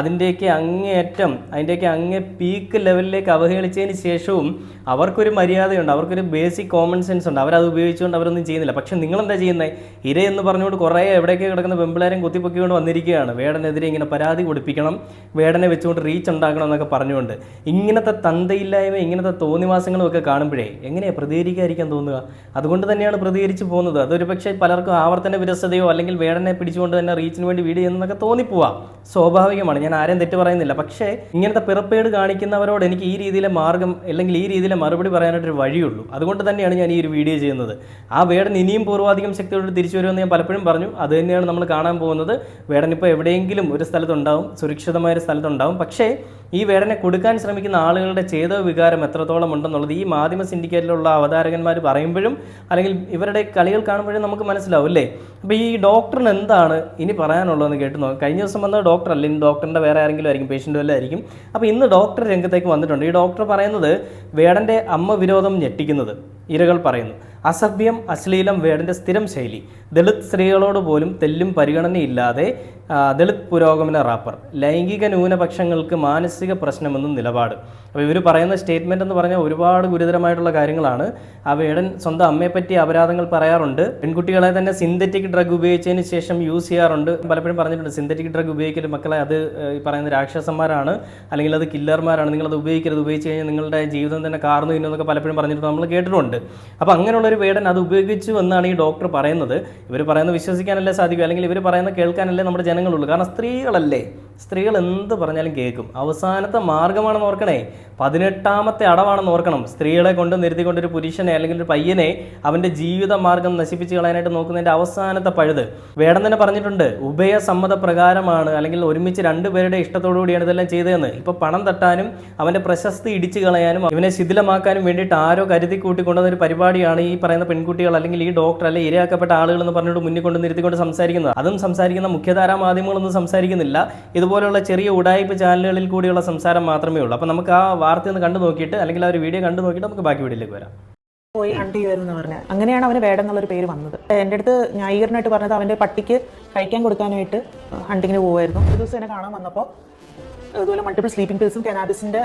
അതിന്റെയൊക്കെ അങ്ങേയറ്റം അതിന്റെയൊക്കെ അങ്ങേ പീക്ക് ലെവലിലേക്ക് അവഹേളിച്ചതിന് ശേഷവും അവർക്കൊരു മര്യാദയുണ്ട് അവർക്കൊരു ബേസിക് കോമൺ സെൻസ് ഉണ്ട്. അവരത് ഉപയോഗിച്ചുകൊണ്ട് അവരൊന്നും ചെയ്യുന്നില്ല. പക്ഷെ നിങ്ങളെന്താ ചെയ്യുന്നത് ഇര എന്ന് പറഞ്ഞുകൊണ്ട് കുറേ എവിടെയൊക്കെ കിടക്കുന്ന പെമ്പിളാരും കുത്തിപ്പൊക്കിക്കൊണ്ട് വന്നിരിക്കുകയാണ്. വേടനെതിരെ ഇങ്ങനെ പരാതി കൊടുപ്പിക്കണം വേടനെ വെച്ചുകൊണ്ട് റീച്ച് ഉണ്ടാക്കണം എന്നൊക്കെ പറഞ്ഞുകൊണ്ട്. ഇങ്ങനത്തെ തന്തയില്ലായ്മ ഇങ്ങനത്തെ തോന്നിവാസങ്ങളും ഒക്കെ കാണുമ്പോഴേ എങ്ങനെയാണ് പ്രതികരിക്കാതിരിക്കാൻ തോന്നുക? അതുകൊണ്ട് തന്നെയാണ് പ്രതികരിച്ച് പോകുന്നത്. അതൊരു പക്ഷേ പലർക്കും ആവർത്തന വിരസതയോ അല്ലെങ്കിൽ വേടനെ പിടിച്ചുകൊണ്ട് തന്നെ റീച്ചിന് വേണ്ടി വീഡിയോ എന്നൊക്കെ തോന്നിപ്പോവാം. സ്വാഭാവികമാണ്. ഞാൻ ആരെയും തെറ്റ് പറയുന്നില്ല. പക്ഷേ ഇങ്ങനത്തെ പിറപ്പേട് കാണിക്കുന്നവരോട് എനിക്ക് ഈ രീതിയിലെ മാർഗം അല്ലെങ്കിൽ ഈ രീതിയിലെ മറുപടി പറയാനായിട്ടൊരു വഴിയുള്ളൂ. അതുകൊണ്ട് തന്നെയാണ് ഞാൻ ഈ ഒരു വീഡിയോ ചെയ്യുന്നത്. ആ വേടൻ ഇനിയും പൂർവാധികം ശക്തിയോട് തിരിച്ചു വരുമെന്ന് ഞാൻ പലപ്പോഴും പറഞ്ഞു. അത് തന്നെയാണ് നമ്മൾ കാണാൻ പോകുന്നത്. വേടൻ ഇപ്പോൾ എവിടെയെങ്കിലും ഒരു സ്ഥലത്തുണ്ടാവും സുരക്ഷിതമായ ഒരു സ്ഥലത്തുണ്ടാവും. പക്ഷേ ഈ വേടനെ കൊടുക്കാൻ ശ്രമിക്കുന്ന ആളുകളുടെ ചേതോ വികാരം എത്രത്തോളം ഉണ്ടെന്നുള്ളത് ഈ മാധ്യമ സിൻഡിക്കേറ്റിലുള്ള അവതാരകന്മാർ പറയുമ്പോഴും അല്ലെങ്കിൽ ഇവരുടെ കളികൾ കാണുമ്പോഴും നമുക്ക് മനസ്സിലാവും അല്ലേ? അപ്പോൾ ഈ ഡോക്ടറിന് എന്താണ് ഇനി പറയാനുള്ളതെന്ന് കേട്ട് നോക്കാം. കഴിഞ്ഞ ദിവസം വന്ന ഡോക്ടർ അല്ല? ഇനി ഡോക്ടറിന്റെ വേറെ ആരെങ്കിലും ആയിരിക്കും പേഷ്യന്റ് വല്ല ആയിരിക്കും. അപ്പോൾ ഇന്ന് ഡോക്ടർ രംഗത്തേക്ക് വന്നിട്ടുണ്ട്. ഈ ഡോക്ടർ പറയുന്നത് വേടന്റെ അമ്മ വിരോധം ഞെട്ടിക്കുന്നത് ഇരകൾ പറയുന്നു. അസഭ്യം അശ്ലീലം വേടിന്റെ സ്ഥിരം ശൈലി. ദളിത് സ്ത്രീകളോട് പോലും തെല്ലും പരിഗണനയില്ലാതെ ദളിത് പുരോഗമന റാപ്പർ. ലൈംഗിക ന്യൂനപക്ഷങ്ങൾക്ക് മാനസിക പ്രശ്നമെന്നും നിലപാട്. അപ്പോൾ ഇവർ പറയുന്ന സ്റ്റേറ്റ്മെന്റ് എന്ന് പറഞ്ഞാൽ ഒരുപാട് ഗുരുതരമായിട്ടുള്ള കാര്യങ്ങളാണ്. വേടൻ സ്വന്തം അമ്മയെപ്പറ്റി അപരാധങ്ങൾ പറയാറുണ്ട്. പെൺകുട്ടികളെ തന്നെ സിന്തറ്റിക് ഡ്രഗ് ഉപയോഗിച്ചതിന് ശേഷം യൂസ് ചെയ്യാറുണ്ട്. പലപ്പോഴും പറഞ്ഞിട്ടുണ്ട് സിന്തറ്റിക് ഡ്രഗ് ഉപയോഗിക്കൽ മക്കളെ അത് ഈ പറയുന്ന രാക്ഷസന്മാരാണ് അല്ലെങ്കിൽ അത് കില്ലർമാരാണ് നിങ്ങളത് ഉപയോഗിക്കരുത് ഉപയോഗിച്ച് കഴിഞ്ഞാൽ നിങ്ങളുടെ ജീവിതം തന്നെ കാർന്നു എന്നൊക്കെ പലപ്പോഴും പറഞ്ഞിട്ട് നമ്മൾ കേട്ടിട്ടുണ്ട്. അപ്പോൾ അങ്ങനെയുള്ളൊരു വേടൻ അത് ഉപയോഗിച്ചു എന്നാണ് ഈ ഡോക്ടർ പറയുന്നത്. ഇവർ പറയുന്നത് വിശ്വസിക്കാനല്ലേ സാധിക്കും അല്ലെങ്കിൽ ഇവർ പറയുന്നത് കേൾക്കാനല്ലേ നമ്മുടെ ജനങ്ങളുള്ളൂ. കാരണം സ്ത്രീകളല്ലേ? സ്ത്രീകൾ എന്ത് പറഞ്ഞാലും കേൾക്കും. അവസാനത്തെ മാർഗമാണെന്ന് ഓർക്കണേ. പതിനെട്ടാമത്തെ അടവാണെന്ന് ഓർക്കണം. സ്ത്രീകളെ കൊണ്ട് നിർത്തിക്കൊണ്ട് ഒരു പുരുഷനെ അല്ലെങ്കിൽ ഒരു പയ്യനെ അവന്റെ ജീവിത മാർഗം നശിപ്പിച്ച് കളയാനായിട്ട് നോക്കുന്നതിന്റെ അവസാനത്തെ പഴുത്. വേടം തന്നെ പറഞ്ഞിട്ടുണ്ട് ഉഭയസമ്മത പ്രകാരമാണ് അല്ലെങ്കിൽ ഒരുമിച്ച് രണ്ടുപേരുടെ ഇഷ്ടത്തോടു കൂടിയാണ് ഇതെല്ലാം ചെയ്തതെന്ന്. ഇപ്പോൾ പണം തട്ടാനും അവന്റെ പ്രശസ്തി ഇടിച്ചു കളയാനും അവനെ ശിഥിലമാക്കാനും വേണ്ടിയിട്ട് ആരോ കരുതി കൂട്ടിക്കൊണ്ടുവന്ന ഒരു പരിപാടിയാണ് ഈ പറയുന്ന പെൺകുട്ടികൾ അല്ലെങ്കിൽ ഈ ഡോക്ടർ അല്ലെങ്കിൽ ഇരയാക്കപ്പെട്ട ആളുകൾ എന്ന് പറഞ്ഞുകൊണ്ട് മുന്നിൽ കൊണ്ട് നിർത്തിക്കൊണ്ട് സംസാരിക്കുന്നത്. അതും സംസാരിക്കുന്ന മുഖ്യധാരാ മാധ്യമങ്ങളൊന്നും സംസാരിക്കുന്നില്ല. ഇതുപോലുള്ള ചെറിയ ഉടായ്പ ചാനലുകളിൽ കൂടിയുള്ള സംസാരം മാത്രമേ ഉള്ളൂ. അപ്പോൾ നമുക്ക് ആ വാർത്ത ഒന്ന് കണ്ടു നോക്കിയിട്ട് അല്ലെങ്കിൽ ആ ഒരു വീഡിയോ കണ്ടു നോക്കിയിട്ട് നമുക്ക് ബാക്കി വീഡിയോയിലേക്ക് വരാം. പോയി ഹണ്ട് ചെയ്യുമായിരുന്നു പറഞ്ഞത് അങ്ങനെയാണ് അവന് വേടം എന്നുള്ളൊരു പേര് വന്നത്. എന്റെ അടുത്ത് ന്യായീകരണമായിട്ട് പറഞ്ഞത് അവന്റെ പട്ടിക്ക് കഴിക്കാൻ കൊടുക്കാനായിട്ട് ഹണ്ടിങ്ങിന് പോകുമായിരുന്നു ഒരു ദിവസം എന്നെ കാണാൻ വന്നപ്പോൾ അതുപോലെ മൾട്ടിപ്പിൾ സ്ലീപ്പിംഗ് പിൽസും കനാബിസിന്റെ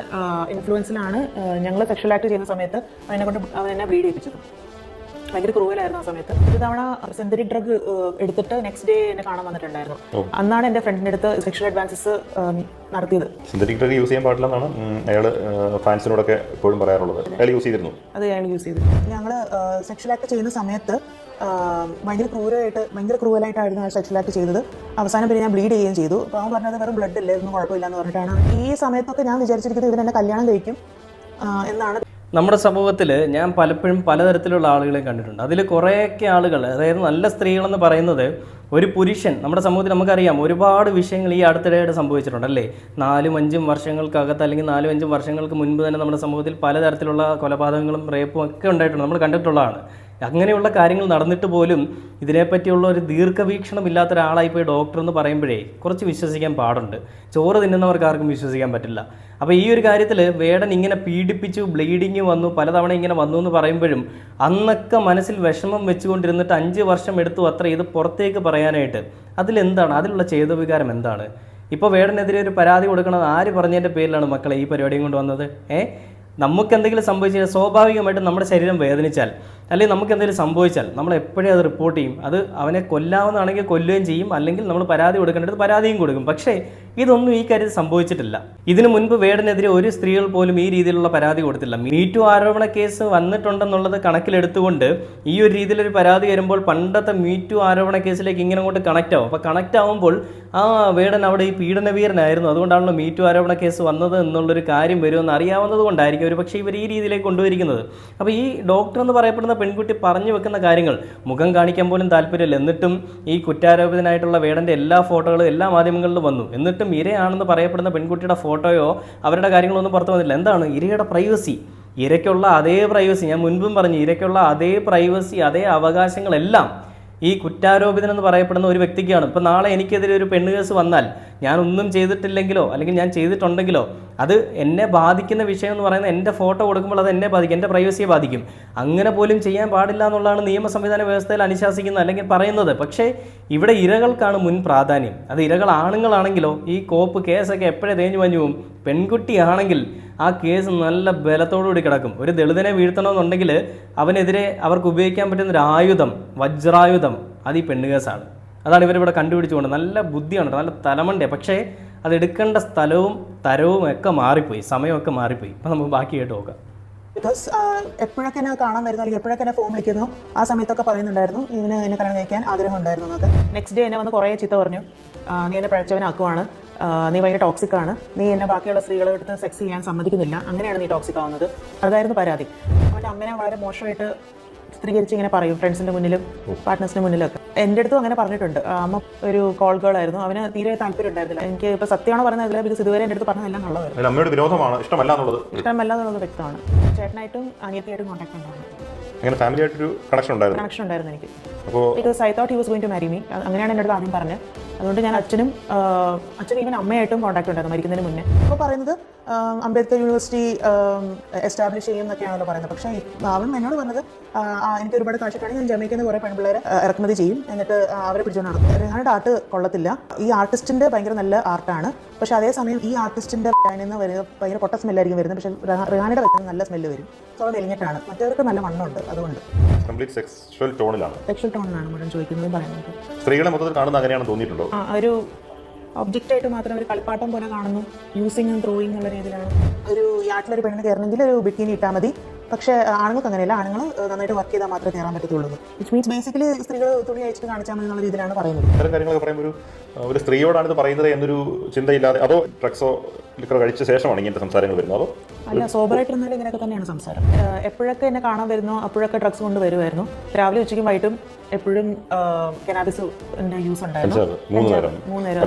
ഇൻഫ്ലുവൻസിലാണ് ഞങ്ങൾ സെക്ഷൽ ആക്ട് ചെയ്യുന്ന സമയത്ത് അവനെ കൊണ്ട് അവൻ എന്നെ ബ്രീഡ് ചെയ്യിപ്പിച്ചത്. ഭയങ്കര ക്രൂവലായിരുന്നു ആ സമയത്ത്. ഒരു തവണ സെന്തരി ഡ്രഗ് എടുത്തിട്ട് നെക്സ്റ്റ് ഡേ എന്നെ കാണാൻ വന്നിട്ടുണ്ടായിരുന്നു. അന്നാണ് എന്റെ ഫ്രണ്ടിന്റെ അടുത്ത് സെക്ഷൽ അഡ്വാൻസസ് നടത്തിയത്. സിന്തറ്റിക് ഡ്രഗ് യൂസ് ചെയ്യാൻ പാടില്ലെന്നാണ് അയാൾ ഫാൻസിനോടൊക്കെ എപ്പോഴും പറയാറുള്ളത്. അയാൾ യൂസ് ചെയ്തിരുന്നു? അത് അയാൾ യൂസ് ചെയ്തു. ഞങ്ങൾ സെക്ഷൽ ആക്ട് ചെയ്യുന്ന സമയത്ത് ഭയങ്കര ക്രൂരമായിട്ട് ഭയങ്കര ക്രൂവലായിട്ടായിരുന്നു ആ സെക്ഷൽ ആക്ട് ചെയ്തത്. അവസാനം പിന്നെ ഞാൻ ബ്ലീഡ് ചെയ്യുകയും ചെയ്തു. അപ്പോൾ അവൻ പറഞ്ഞത് വെറും ബ്ലഡ് ഇല്ലായിരുന്നു കുഴപ്പമില്ല എന്ന് പറഞ്ഞിട്ടാണ്. ഈ സമയത്തൊക്കെ ഞാൻ വിചാരിച്ചിരിക്കുന്നത് ഇവൻ എന്നെ കല്യാണം കഴിക്കും എന്നാണ് നമ്മുടെ സമൂഹത്തിൽ ഞാൻ പലപ്പോഴും പലതരത്തിലുള്ള ആളുകളെ കണ്ടിട്ടുണ്ട്. അതിൽ കുറേയൊക്കെ ആളുകൾ അതായത് നല്ല സ്ത്രീകളെന്ന് പറയുന്നത് ഒരു പുരുഷൻ നമ്മുടെ സമൂഹത്തിൽ നമുക്കറിയാം ഒരുപാട് വിഷയങ്ങൾ ഈ അടുത്തിടെയായിട്ട് സംഭവിച്ചിട്ടുണ്ട് അല്ലേ? നാലും അഞ്ചും വർഷങ്ങൾക്കകത്ത് അല്ലെങ്കിൽ നാലും അഞ്ചും വർഷങ്ങൾക്ക് മുൻപ് തന്നെ നമ്മുടെ സമൂഹത്തിൽ പലതരത്തിലുള്ള കൊലപാതകങ്ങളും റേപ്പും ഒക്കെ ഉണ്ടായിട്ടുണ്ട്. നമ്മൾ കണ്ടിട്ടുള്ളതാണ്. അങ്ങനെയുള്ള കാര്യങ്ങൾ നടന്നിട്ട് പോലും ഇതിനെപ്പറ്റിയുള്ള ഒരു ദീർഘവീക്ഷണം ഇല്ലാത്ത ഒരാളായി പോയി ഡോക്ടർ എന്ന് പറയുമ്പോഴേ കുറച്ച് വിശ്വസിക്കാൻ പാടുണ്ട്. ചോറ് തിന്നുന്നവർക്ക് ആർക്കും വിശ്വസിക്കാൻ പറ്റില്ല. അപ്പോൾ ഈ ഒരു കാര്യത്തിൽ വേടൻ ഇങ്ങനെ പീഡിപ്പിച്ചു ബ്ലീഡിങ് വന്നു പലതവണ ഇങ്ങനെ വന്നു എന്ന് പറയുമ്പോഴും അന്നൊക്കെ മനസ്സിൽ വിഷമം വെച്ചുകൊണ്ടിരുന്നിട്ട് അഞ്ച് വർഷം എടുത്തു അത്ര ഇത് പുറത്തേക്ക് പറയാനായിട്ട് അതിലെന്താണ്? അതിലുള്ള ചേതവികാരം എന്താണ്? ഇപ്പോൾ വേടനെതിരെ ഒരു പരാതി കൊടുക്കണത് ആര് പറഞ്ഞതിന്റെ പേരിലാണ് മക്കളെ ഈ പരിപാടിയും കൊണ്ട് വന്നത്? ഏ? നമുക്ക് എന്തെങ്കിലും സംഭവിച്ചാൽ സ്വാഭാവികമായിട്ടും നമ്മുടെ ശരീരം വേദനിച്ചാൽ അല്ലെങ്കിൽ നമുക്ക് എന്തെങ്കിലും സംഭവിച്ചാൽ നമ്മൾ എപ്പോഴും അത് റിപ്പോർട്ട് ചെയ്യും. അത് അവനെ കൊല്ലാവുന്നതാണെങ്കിൽ കൊല്ലുകയും ചെയ്യും. അല്ലെങ്കിൽ നമ്മൾ പരാതി കൊടുക്കേണ്ടത് പരാതിയും കൊടുക്കും. പക്ഷേ ഇതൊന്നും ഈ കാര്യത്തിൽ സംഭവിച്ചിട്ടില്ല. ഇതിനു മുൻപ് വേടനെതിരെ ഒരു സ്ത്രീകൾ പോലും ഈ രീതിയിലുള്ള പരാതി കൊടുത്തില്ല. മീറ്റു ആരോപണ കേസ് വന്നിട്ടുണ്ടെന്നുള്ളത് കണക്കിലെടുത്തുകൊണ്ട് ഈ ഒരു രീതിയിലൊരു പരാതി വരുമ്പോൾ പണ്ടത്തെ മീറ്റു ആരോപണ കേസിലേക്ക് ഇങ്ങനെ അങ്ങോട്ട് കണക്റ്റ് ആവും. അപ്പോൾ കണക്റ്റ് ആവുമ്പോൾ ആ വേടൻ അവിടെ ഈ പീഡനവീരനായിരുന്നു. അതുകൊണ്ടാണല്ലോ മീറ്റു ആരോപണ കേസ് വന്നത് എന്നുള്ളൊരു കാര്യം വരുമെന്ന് അറിയാവുന്നത് കൊണ്ടായിരിക്കും. ഒരു പക്ഷേ ഇവർ ഈ രീതിയിലേക്ക് കൊണ്ടുവരിക്കുന്നത്. അപ്പോൾ ഈ ഡോക്ടർ എന്ന് പറയപ്പെടുന്ന പെൺകുട്ടി പറഞ്ഞു വെക്കുന്ന കാര്യങ്ങൾ മുഖം കാണിക്കാൻ പോലും താല്പര്യമില്ല. എന്നിട്ടും ഈ കുറ്റാരോപിതനായിട്ടുള്ള വേടന്റെ എല്ലാ ഫോട്ടോകളും എല്ലാ മാധ്യമങ്ങളിലും വന്നു. എന്നിട്ടും ഇരയാണെന്ന് പറയപ്പെടുന്ന പെൺകുട്ടിയുടെ ഫോട്ടോയോ അവരുടെ കാര്യങ്ങളൊന്നും പുറത്തു വന്നില്ല. എന്താണ്? ഇരയുടെ പ്രൈവസി ഇരയ്ക്കുള്ള അതേ പ്രൈവസി ഞാൻ മുൻപും പറഞ്ഞു ഇരയ്ക്കുള്ള അതേ പ്രൈവസി അതേ അവകാശങ്ങളെല്ലാം ഈ കുറ്റാരോപിതനെന്ന് പറയപ്പെടുന്ന ഒരു വ്യക്തിക്കാണ്. ഇപ്പം നാളെ എനിക്കെതിരെ ഒരു പെണ്ണ് കേസ് വന്നാൽ ഒന്നും ചെയ്തിട്ടില്ലെങ്കിലോ അല്ലെങ്കിൽ ഞാൻ ചെയ്തിട്ടുണ്ടെങ്കിലോ അത് എന്നെ ബാധിക്കുന്ന വിഷയം എന്ന് പറയുന്നത് എന്റെ ഫോട്ടോ കൊടുക്കുമ്പോൾ അത് എന്നെ ബാധിക്കും എന്റെ പ്രൈവസിയെ ബാധിക്കും. അങ്ങനെ പോലും ചെയ്യാൻ പാടില്ല എന്നുള്ളതാണ് നിയമ സംവിധാന വ്യവസ്ഥയിൽ അനുശാസിക്കുന്നത് അല്ലെങ്കിൽ പറയുന്നത്. പക്ഷേ ഇവിടെ ഇരകൾക്കാണ് മുൻ പ്രാധാന്യം. അത് ഇരകൾ ആണുങ്ങളാണെങ്കിലോ ഈ കോപ്പ് കേസൊക്കെ എപ്പോഴേ തേഞ്ഞു വഞ്ഞു പെൺകുട്ടിയാണെങ്കിൽ ആ കേസ് നല്ല ബലത്തോടുകൂടി കിടക്കും. ഒരു ദളിതനെ വീഴ്ത്തണമെന്നുണ്ടെങ്കിൽ അവനെതിരെ അവർക്ക് ഉപയോഗിക്കാൻ പറ്റുന്ന ഒരു ആയുധം വജ്രായുധം അത് ഈ പെണ്ണ് കേസാണ്. അതാണ് ഇവരിവിടെ കണ്ടുപിടിച്ചുകൊണ്ട് നല്ല ബുദ്ധിയാണ് നല്ല തലമണ്ടേ പക്ഷേ അത് എടുക്കേണ്ട സ്ഥലവും തരവും ഒക്കെ മാറിപ്പോയി സമയമൊക്കെ മാറിപ്പോയി. അപ്പം നമുക്ക് ബാക്കി കേട്ട് നോക്കാം ബിക്കോസ് എപ്പോഴൊക്കെ എന്നെ കാണാൻ വരുന്നു അല്ലെങ്കിൽ എപ്പോഴൊക്കെ എന്നെ ഫോൺ വിളിക്കുന്നു ആ സമയത്തൊക്കെ പറയുന്നുണ്ടായിരുന്നു ഇങ്ങനെ എന്നെ കല്യാണം കഴിക്കാൻ ആഗ്രഹം ഉണ്ടായിരുന്നു എന്നൊക്കെ. നെക്സ്റ്റ് ഡേ എന്നെ വന്ന് കുറേ ചീത്ത പറഞ്ഞു നീ എന്നെ പഴച്ചവനാക്കുവാണ്. നീ ഭയങ്കര ടോക്സിക് ആണ്. നീ എന്നെ ബാക്കിയുള്ള സ്ത്രീകളെ എടുത്ത് സെക്സ് ചെയ്യാൻ സമ്മതിക്കുന്നില്ല. അങ്ങനെയാണ് നീ ടോക്സിക് ആവുന്നത്. അതായിരുന്നു പരാതി. അവന്റെ അമ്മനെ വളരെ മോശമായിട്ട് ചിത്രീകരിച്ച് ഇങ്ങനെ പറയും ഫ്രണ്ട്സിന്റെ മുന്നിലും പാർട്ട്നേഴ്സിന്റെ മുന്നിലൊക്കെ. എന്റെ അടുത്തും അങ്ങനെ പറഞ്ഞിട്ടുണ്ട്. അമ്മ ഒരു കോൾ ഗേൾ ആയിരുന്നു. അവന് തീരെ താല്പര്യം ഉണ്ടായിരുന്നില്ല. എനിക്ക് ഇപ്പോൾ സത്യമാണോ പറയുന്നത് ബിക്കോസ് ഇതുവരെ എന്റെ അടുത്ത് പറഞ്ഞതെല്ലാം വിരോധമാണ്. ഇഷ്ടമല്ല എന്നുള്ളത്. ഇഷ്ടമല്ല എന്നുള്ളത് വ്യക്തമാണ്. ചേട്ടനായിട്ടും അനിയത്തിയായിട്ടും കോൺടാക്ട് ഉണ്ടായിരുന്നു. അങ്ങനെ ഫാമിലി ആയിട്ടൊരു കണക്ഷൻ ഉണ്ടായിരുന്നു. കണക്ഷൻ ഉണ്ടായിരുന്നു എനിക്ക്. അപ്പോൾ because I thought he was going to marry me അങ്ങനെയാണ് എന്നോട് അടുത്ത് ആദ്യം പറഞ്ഞത്. അതുകൊണ്ട് ഞാൻ അച്ഛനും അച്ഛനും ഈവൻ അമ്മയായിട്ടും കോൺടാക്ട് ഉണ്ടായിരുന്നു മരിക്കുന്നതിന് മുന്നേ. അപ്പോൾ പറയുന്നത് അംബേദ്കർ യൂണിവേഴ്സിറ്റി എസ്റ്റാബ്ലിഷ് ചെയ്യും എന്നൊക്കെയാണല്ലോ പറയുന്നത്. പക്ഷേ അവൻ എന്നോട് പറഞ്ഞത് ആ, എനിക്ക് ഒരുപാട് കാശിട്ടാണെങ്കിൽ ഞാൻ ജമൈക്കുന്ന കുറേ പെൺപിള്ളേരെ ഇറക്കുമതി ചെയ്യും. എന്നിട്ട് അവരെ പിടിച്ചുകൊണ്ട് നടക്കും റിഹാനയുടെ ആർട്ട് കൊള്ളത്തില്ല. ഈ ആർട്ടിസ്റ്റിന്റെ ഭയങ്കര നല്ല ആർട്ടാണ്. പക്ഷേ അതേസമയം ഈ ആർട്ടിസ്റ്റിന്റെ നിന്ന് വരുന്ന ഭയങ്കര പൊട്ട സ്മെല്ലായിരിക്കും വരുന്നത്. പക്ഷേ റിഹാ- റിഹാനയുടെ വെക്കുന്ന നല്ല സ്മെല്ല് വരും. സോ അത് എലിഞ്ഞിട്ടാണ് മറ്റവർക്ക് നല്ല മണ്ണുണ്ട്. അതുകൊണ്ട്. കംപ്ലീറ്റ് സെക്സ്വൽ ടോണിലാണ് സെക്ഷൽ ടോണിലാണ് മുഴുവൻ ചോദിക്കുന്നത് പറയുന്നത്. സ്ത്രീകളെ മൊത്തത്തിൽ കാണുന്ന അങ്ങനെയാണ് തോന്നിയിട്ടുണ്ടോ? ആ, ഒരു ഒബ്ജക്റ്റ് ആയിട്ട് മാത്രം ഒരു കളിപ്പാട്ടം പോലെ കാണുന്നു. യൂസിങ് ആൻഡ് ത്രോയിങ് എന്നുള്ള രീതിയിലാണ്. ഒരു യാട്ടിലൊരു പെണ്ണിന് കയറണമെങ്കിൽ ഒരു ബിക്കിനി ഇട്ടാൽ മതി. പക്ഷേ ആണുങ്ങൾക്ക് അങ്ങനെയല്ല. ആണുങ്ങൾ നന്നായിട്ട് വർക്ക് ചെയ്താൽ മാത്രമേ കയറാൻ പറ്റത്തുള്ളൂ. വിച്ച് മീൻസ് ബേസിക്കലി സ്ത്രീകൾ തുണി അയച്ചിട്ട് കാണിച്ചാൽ മതി എന്നുള്ള രീതിയിലാണ് പറയുന്നത്. ഇത്തരം കാര്യങ്ങളൊക്കെ പറയുമ്പോൾ ഒരു ഒരു സ്ത്രീയോടാണ് ഇത് പറയുന്നത് എന്നൊരു ചിന്തയില്ലാതെ അതോ ഡ്രഗ്സോ ലിക്കറോ കഴിച്ച ശേഷമാണ് ഇങ്ങനത്തെ സംസാരങ്ങൾ വരുന്നത്? അതോ അല്ല സോബറായിട്ടിരുന്നാലും ഇങ്ങനെയൊക്കെ തന്നെയാണ് സംസാരം. എപ്പോഴൊക്കെ എന്നെ കാണാൻ വരുന്നു അപ്പോഴൊക്കെ ഡ്രഗ്സ് കൊണ്ട് വരുമായിരുന്നു. രാവിലെ ഉച്ചയ്ക്കും വൈകിട്ടും എപ്പോഴും കനാബിസ് യൂസ് ഉണ്ടായിരുന്നു. മൂന്ന് നേരം.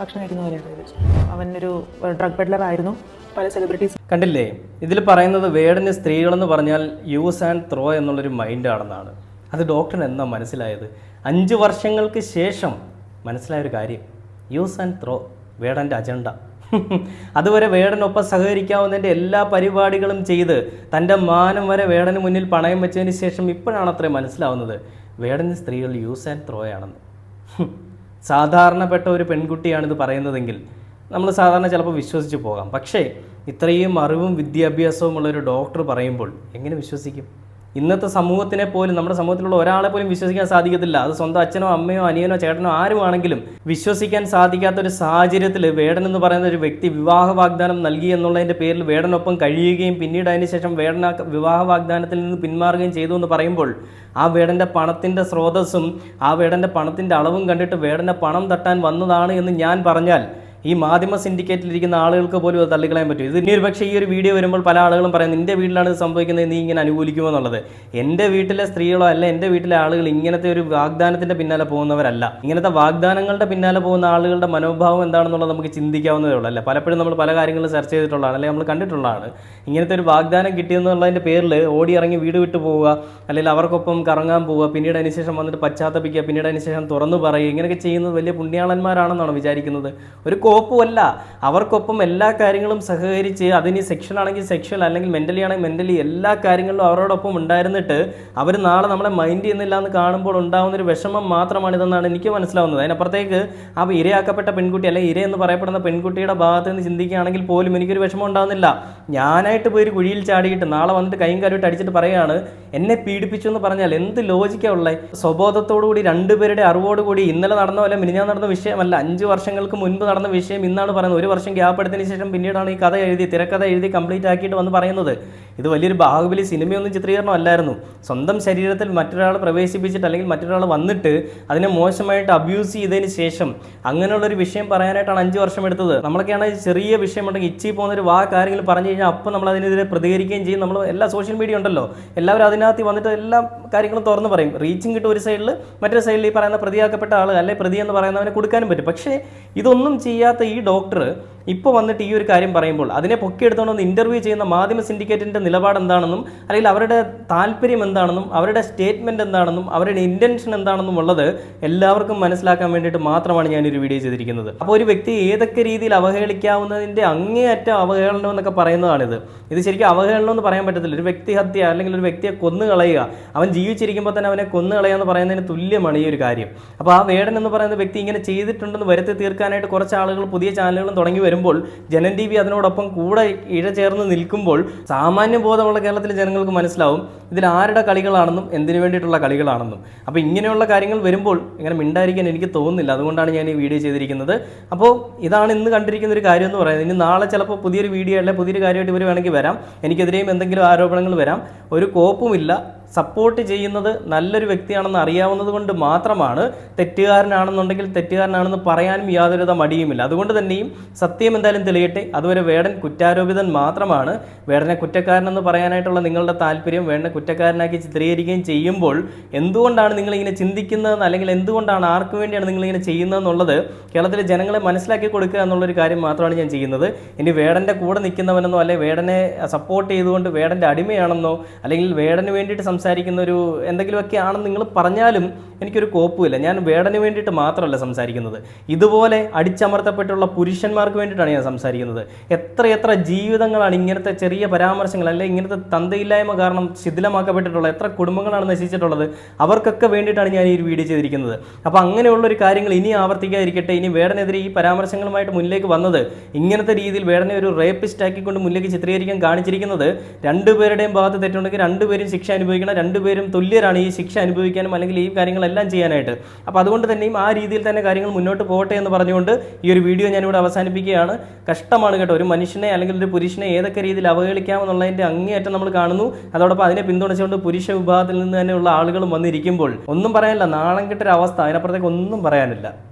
ഭക്ഷണം കഴിക്കുന്നവരായിട്ട് അവനൊരു ഡ്രഗ് പെഡലർ ആയിരുന്നു. പല സെലിബ്രിറ്റീസ് കണ്ടില്ലേ? ഇതിൽ പറയുന്നത് വേടന് സ്ത്രീകളെന്ന് പറഞ്ഞാൽ യൂസ് ആൻഡ് ത്രോ എന്നുള്ളൊരു മൈൻഡാണെന്നാണ് അത് ഡോക്ടറിന് എന്താ മനസ്സിലായത്? അഞ്ച് വർഷങ്ങൾക്ക് ശേഷം മനസ്സിലായൊരു കാര്യം. യൂസ് ആൻഡ് ത്രോ വേടന്റെ അജണ്ട അതുവരെ വേടനൊപ്പം സഹകരിക്കാവുന്നതിന്റെ എല്ലാ പരിപാടികളും ചെയ്ത് തന്റെ മാനം വരെ വേടന് മുന്നിൽ പണയം വെച്ചതിന് ശേഷം ഇപ്പോഴാണ് അത്രയും മനസ്സിലാവുന്നത്. വേടന് സ്ത്രീകൾ യൂസ് ആൻഡ് ത്രോ ആണെന്ന്. സാധാരണപ്പെട്ട ഒരു പെൺകുട്ടിയാണിത് പറയുന്നതെങ്കിൽ നമ്മൾ സാധാരണ ചിലപ്പോൾ വിശ്വസിച്ച് പോകാം. പക്ഷേ ഇത്രയും അറിവും വിദ്യാഭ്യാസവും ഉള്ള ഒരു ഡോക്ടർ പറയുമ്പോൾ എങ്ങനെ വിശ്വസിക്കും? ഇന്നത്തെ സമൂഹത്തിനെ പോലും നമ്മുടെ സമൂഹത്തിലുള്ള ഒരാളെ പോലും വിശ്വസിക്കാൻ സാധിക്കത്തില്ല. അത് സ്വന്തം അച്ഛനോ അമ്മയോ അനിയനോ ചേട്ടനോ ആരുമാണെങ്കിലും വിശ്വസിക്കാൻ സാധിക്കാത്ത ഒരു സാഹചര്യത്തിൽ വേടൻ എന്ന് പറയുന്ന ഒരു വ്യക്തി വിവാഹ വാഗ്ദാനം നൽകി എന്നുള്ളതിന്റെ പേരിൽ വേടനൊപ്പം കഴിയുകയും പിന്നീട് അതിന് ശേഷം വേടന വിവാഹ വാഗ്ദാനത്തിൽ നിന്ന് പിന്മാറുകയും ചെയ്തു എന്ന് പറയുമ്പോൾ ആ വേടന്റെ പണത്തിന്റെ സ്രോതസ്സും ആ വേടന്റെ പണത്തിന്റെ അളവും കണ്ടിട്ട് വേടന്റെ പണം തട്ടാൻ വന്നതാണ് എന്ന് ഞാൻ പറഞ്ഞാൽ ഈ മാധ്യമ സിൻഡിക്കേറ്റിലിരിക്കുന്ന ആളുകൾക്ക് പോലും അത് തള്ളിക്കളയാൻ പറ്റും. ഇത് ഇനി ഒരു പക്ഷേ ഈ ഒരു വീഡിയോ വരുമ്പോൾ പല ആളുകളും പറയും നിന്റെ വീട്ടിലാണ് ഇത് സംഭവിക്കുന്നത് നീ ഇങ്ങനെ അനുകൂലിക്കുമോ? എന്നുള്ളത്. എന്റെ വീട്ടിലെ സ്ത്രീകളോ അല്ല എന്റെ വീട്ടിലെ ആളുകൾ ഇങ്ങനത്തെ ഒരു വാഗ്ദാനത്തിന്റെ പിന്നാലെ പോകുന്നവരല്ല. ഇങ്ങനത്തെ വാഗ്ദാനങ്ങളുടെ പിന്നാലെ പോകുന്ന ആളുകളുടെ മനോഭാവം എന്താണെന്നുള്ളത് നമുക്ക് ചിന്തിക്കാവുന്നതേ ഉള്ളൂ. അല്ലേ? പലപ്പോഴും നമ്മൾ പല കാര്യങ്ങളും ചർച്ച ചെയ്തിട്ടുള്ളതാണ് അല്ലെങ്കിൽ നമ്മൾ കണ്ടിട്ടുള്ളതാണ്. ഇങ്ങനത്തെ ഒരു വാഗ്ദാനം കിട്ടിയെന്നുള്ളതിന്റെ പേരിൽ ഓടി ഇറങ്ങി വീട് വിട്ടു പോവുക അല്ലെങ്കിൽ അവർക്കൊപ്പം കറങ്ങാൻ പോവുക പിന്നീട് അതിനുശേഷം വന്നിട്ട് പശ്ചാത്തപിക്കുക പിന്നീട് അതിനുശേഷം തുറന്നു പറയുക ഇങ്ങനെയൊക്കെ ചെയ്യുന്നത് വലിയ പുണ്യാളന്മാരാണെന്നാണ് വിചാരിക്കുന്നത്. ഒരു കോപ്പുമല്ല. അവർക്കൊപ്പം എല്ലാ കാര്യങ്ങളും സഹകരിച്ച് അതിന് സെക്ഷൽ ആണെങ്കിൽ സെക്ഷൽ അല്ലെങ്കിൽ മെന്റലി ആണെങ്കിൽ മെന്റലി എല്ലാ കാര്യങ്ങളിലും അവരോടൊപ്പം ഉണ്ടായിരുന്നിട്ട് അവർ നാളെ നമ്മളെ മൈൻഡ് ചെയ്യുന്നില്ല എന്ന് കാണുമ്പോൾ ഉണ്ടാകുന്ന ഒരു വിഷമം മാത്രമാണ് ഇതെന്നാണ് എനിക്ക് മനസ്സിലാവുന്നത്. അതിനപ്പുറത്തേക്ക് ആ ഇരയാക്കപ്പെട്ട പെൺകുട്ടി അല്ലെങ്കിൽ ഇര എന്ന് പറയപ്പെടുന്ന പെൺകുട്ടിയുടെ ഭാഗത്ത് നിന്ന് ചിന്തിക്കുകയാണെങ്കിൽ പോലും എനിക്കൊരു വിഷമം ഉണ്ടാകുന്നില്ല ഞാനായിട്ട് പോയി ഒരു കുഴിയിൽ ചാടിയിട്ട് നാളെ വന്നിട്ട് കൈയും കാര്യമായിട്ട് അടിച്ചിട്ട് പറയുകയാണ് എന്നെ പീഡിപ്പിച്ചു എന്ന് പറഞ്ഞാൽ എന്ത് ലോജിക്കാ ഉള്ളത് സ്വബോധത്തോടുകൂടി രണ്ടുപേരുടെ അറിവോടുകൂടി ഇന്നലെ നടന്ന പോലെ മിനിഞ്ഞാൻ നടന്ന വിഷയമല്ല. അഞ്ച് വർഷങ്ങൾക്ക് മുൻപ് നടന്ന വിഷയം ഇന്നാണ് പറയുന്നത്. ഒരു വർഷം ഗ്യാപ്പ് എടുത്തതിന് ശേഷം പിന്നീടാണ് ഈ കഥ എഴുതി തിരക്കഥ എഴുതി കംപ്ലീറ്റ് ആക്കിയിട്ട് വന്ന് പറയുന്നത്. ഇത് വലിയൊരു ബാഹുബലി സിനിമയൊന്നും ചിത്രീകരണം അല്ലായിരുന്നു സ്വന്തം ശരീരത്തിൽ മറ്റൊരാൾ പ്രവേശിപ്പിച്ചിട്ട് അല്ലെങ്കിൽ മറ്റൊരാൾ വന്നിട്ട് അതിനെ മോശമായിട്ട് അബ്യൂസ് ചെയ്തതിന് ശേഷം അങ്ങനെയുള്ളൊരു വിഷയം പറയാനായിട്ടാണ് അഞ്ച് വർഷം എടുത്തത്. നമ്മളൊക്കെയാണ് ചെറിയ വിഷയം ഉണ്ടെങ്കിൽ ഇച്ചി പോകുന്നൊരു വാ കാര്യങ്ങൾ പറഞ്ഞു കഴിഞ്ഞാൽ അപ്പം നമ്മൾ അതിനെതിരെ പ്രതികരിക്കുകയും ചെയ്യും. നമ്മൾ എല്ലാ സോഷ്യൽ മീഡിയ ഉണ്ടല്ലോ. എല്ലാവരും അതിനകത്ത് വന്നിട്ട് എല്ലാ കാര്യങ്ങളും തുറന്ന് പറയും. റീച്ചിങ് കിട്ടും ഒരു സൈഡിൽ മറ്റൊരു സൈഡിൽ ഈ പറയുന്ന പ്രതിയാക്കപ്പെട്ട ആൾ അല്ലെങ്കിൽ പ്രതി എന്ന് പറയുന്നവനെ കൊടുക്കാനും പറ്റും. പക്ഷേ ഇതൊന്നും ചെയ്യാത്ത ഈ ഡോക്ടർ ഇപ്പോൾ വന്നിട്ട് ഈ ഒരു കാര്യം പറയുമ്പോൾ അതിനെ പൊക്കിയെടുത്തുകൊണ്ട് വന്ന് ഇന്റർവ്യൂ ചെയ്യുന്ന മാധ്യമ സിൻഡിക്കേറ്റിന്റെ നിലപാട് എന്താണെന്നും അല്ലെങ്കിൽ അവരുടെ താല്പര്യം എന്താണെന്നും അവരുടെ സ്റ്റേറ്റ്മെന്റ് എന്താണെന്നും അവരുടെ ഇന്റൻഷൻ എന്താണെന്നും ഉള്ളത് എല്ലാവർക്കും മനസ്സിലാക്കാൻ വേണ്ടിയിട്ട് മാത്രമാണ് ഞാനൊരു വീഡിയോ ചെയ്തിരിക്കുന്നത്. അപ്പോൾ ഒരു വ്യക്തി ഏതൊക്കെ രീതിയിൽ അവഹേളിക്കാവുന്നതിന്റെ അങ്ങേയറ്റം അവഹേളനം എന്നൊക്കെ പറയുന്നതാണിത്. ഇത് ശരിക്കും അവഹേളനം എന്ന് പറയാൻ പറ്റത്തില്ല. ഒരു വ്യക്തി ഹത്യ അല്ലെങ്കിൽ ഒരു വ്യക്തിയെ കൊന്നു കളയുക അവൻ ജീവിച്ചിരിക്കുമ്പോൾ തന്നെ അവനെ കൊന്നു കളയുക എന്ന് പറയുന്നതിന് തുല്യമാണ് ഈ ഒരു കാര്യം. അപ്പോൾ ആ വേടൻ എന്ന് പറയുന്ന വ്യക്തി ഇങ്ങനെ ചെയ്തിട്ടുണ്ടെന്ന് വരുത്തി തീർക്കാനായിട്ട് കുറച്ച് ആളുകൾ പുതിയ ചാനലുകളും തുടങ്ങി വരുമ്പോൾ ജനൻ ടി വി അതിനോടൊപ്പം കൂടെ ഇഴ ചേർന്ന് നിൽക്കുമ്പോൾ സാമാന്യ ബോധമുള്ള കേരളത്തിലെ ജനങ്ങൾക്ക് മനസ്സിലാവും ഇതിൽ ആരുടെ കളികളാണെന്നും എന്തിനു വേണ്ടിയിട്ടുള്ള കളികളാണെന്നും. അപ്പോൾ ഇങ്ങനെയുള്ള കാര്യങ്ങൾ വരുമ്പോൾ ഇങ്ങനെ മിണ്ടായിരിക്കാൻ എനിക്ക് തോന്നുന്നില്ല. അതുകൊണ്ടാണ് ഞാൻ ഈ വീഡിയോ ചെയ്തിരിക്കുന്നത്. അപ്പോൾ ഇതാണ് ഇന്ന് കണ്ടിരിക്കുന്ന ഒരു കാര്യം എന്ന് പറയുന്നത്. ഇനി നാളെ ചിലപ്പോൾ പുതിയൊരു വീഡിയോ അല്ലെ പുതിയൊരു കാര്യമായിട്ട് ഇവർ വേണമെങ്കിൽ വരാം. എനിക്കെതിരെയും എന്തെങ്കിലും ആരോപണങ്ങൾ വരാം. ഒരു കോപ്പുമില്ല സപ്പോർട്ട് ചെയ്യുന്നത് നല്ലൊരു വ്യക്തിയാണെന്ന് അറിയാവുന്നത് കൊണ്ട് മാത്രമാണ് തെറ്റുകാരനാണെന്നുണ്ടെങ്കിൽ തെറ്റുകാരനാണെന്ന് പറയാനും യാതൊരുവിധ മടിയുമില്ല. അതുകൊണ്ട് തന്നെയും സത്യം എന്തായാലും തെളിയട്ടെ. അതുവരെ വേടൻ കുറ്റാരോപിതൻ മാത്രമാണ്. വേടനെ കുറ്റക്കാരനെന്ന് പറയാനായിട്ടുള്ള നിങ്ങളുടെ താല്പര്യം വേടനെ കുറ്റക്കാരനാക്കി ചിത്രീകരിക്കുകയും ചെയ്യുമ്പോൾ എന്തുകൊണ്ടാണ് നിങ്ങളിങ്ങനെ ചിന്തിക്കുന്നതെന്ന് അല്ലെങ്കിൽ എന്തുകൊണ്ടാണ് ആർക്ക് വേണ്ടിയാണ് നിങ്ങളിങ്ങനെ ചെയ്യുന്നതെന്നുള്ളത് കേരളത്തിലെ ജനങ്ങളെ മനസ്സിലാക്കി കൊടുക്കുക എന്നുള്ളൊരു കാര്യം മാത്രമാണ് ഞാൻ ചെയ്യുന്നത്. ഇനി വേടന്റെ കൂടെ നിൽക്കുന്നവനെന്നോ അല്ലെങ്കിൽ വേടനെ സപ്പോർട്ട് ചെയ്തുകൊണ്ട് വേടന്റെ അടിമയാണെന്നോ അല്ലെങ്കിൽ വേടന് വേണ്ടിയിട്ട് സംസാരിക്കുന്ന ഒരു എന്തെങ്കിലുമൊക്കെ ആണെന്ന് നിങ്ങൾ പറഞ്ഞാലും എനിക്കൊരു കോപ്പുമില്ല. ഞാൻ വേടന് വേണ്ടിയിട്ട് മാത്രമല്ല സംസാരിക്കുന്നത്. ഇതുപോലെ അടിച്ചമർത്തപ്പെട്ടുള്ള പുരുഷന്മാർക്ക് വേണ്ടിയിട്ടാണ് ഞാൻ സംസാരിക്കുന്നത്. എത്രയെത്ര എത്ര ജീവിതങ്ങളാണ് ഇങ്ങനത്തെ ചെറിയ പരാമർശങ്ങൾ അല്ലെങ്കിൽ ഇങ്ങനത്തെ തന്തയില്ലായ്മ കാരണം ശിഥിലമാക്കപ്പെട്ടിട്ടുള്ള എത്ര കുടുംബങ്ങളാണ് നശിച്ചിട്ടുള്ളത് അവർക്കൊക്കെ വേണ്ടിയിട്ടാണ് ഞാൻ ഈ ഒരു വീഡിയോ ചെയ്തിരിക്കുന്നത്. അപ്പോൾ അങ്ങനെയുള്ളൊരു കാര്യങ്ങൾ ഇനി ആവർത്തിക്കാതിരിക്കട്ടെ. ഇനി വേടനെതിരെ ഈ പരാമർശങ്ങളുമായിട്ട് മുന്നിലേക്ക് വന്നത് ഇങ്ങനത്തെ രീതിയിൽ വേടനെ ഒരു റേപ്പിസ്റ്റ് ആക്കിക്കൊണ്ട് മുന്നിലേക്ക് ചിത്രീകരിക്കാൻ കാണിച്ചിരിക്കുന്നത് രണ്ടുപേരുടെയും ഭാഗത്ത് തെറ്റുണ്ടെങ്കിൽ രണ്ടുപേരും ശിക്ഷ അനുഭവിക്കണം രണ്ടുപേരും തുല്യരാണ് ഈ ശിക്ഷ അനുഭവിക്കാനും അല്ലെങ്കിൽ ഈ കാര്യങ്ങളെല്ലാം ചെയ്യാനായിട്ട്. അപ്പോൾ അതുകൊണ്ട് തന്നെയും ആ രീതിയിൽ തന്നെ കാര്യങ്ങൾ മുന്നോട്ട് പോകട്ടെ എന്ന് പറഞ്ഞുകൊണ്ട് ഈ ഒരു വീഡിയോ ഞാനിവിടെ അവസാനിപ്പിക്കുകയാണ്. കഷ്ടമാണ് കേട്ടോ. ഒരു മനുഷ്യനെ അല്ലെങ്കിൽ ഒരു പുരുഷനെ ഏതൊക്കെ രീതിയിൽ അവഹേളിക്കാമെന്നുള്ളതിന്റെ അങ്ങേയറ്റം നമ്മൾ കാണുന്നു. അതോടൊപ്പം അതിനെ പിന്തുണച്ചുകൊണ്ട് പുരുഷ വിഭാഗത്തിൽ നിന്ന് തന്നെയുള്ള ആളുകളും വന്നിരിക്കുമ്പോൾ ഒന്നും പറയാനില്ല. നാണം കിട്ടൊരവസ്ഥ. അതിനപ്പുറത്തേക്ക് ഒന്നും പറയാനില്ല.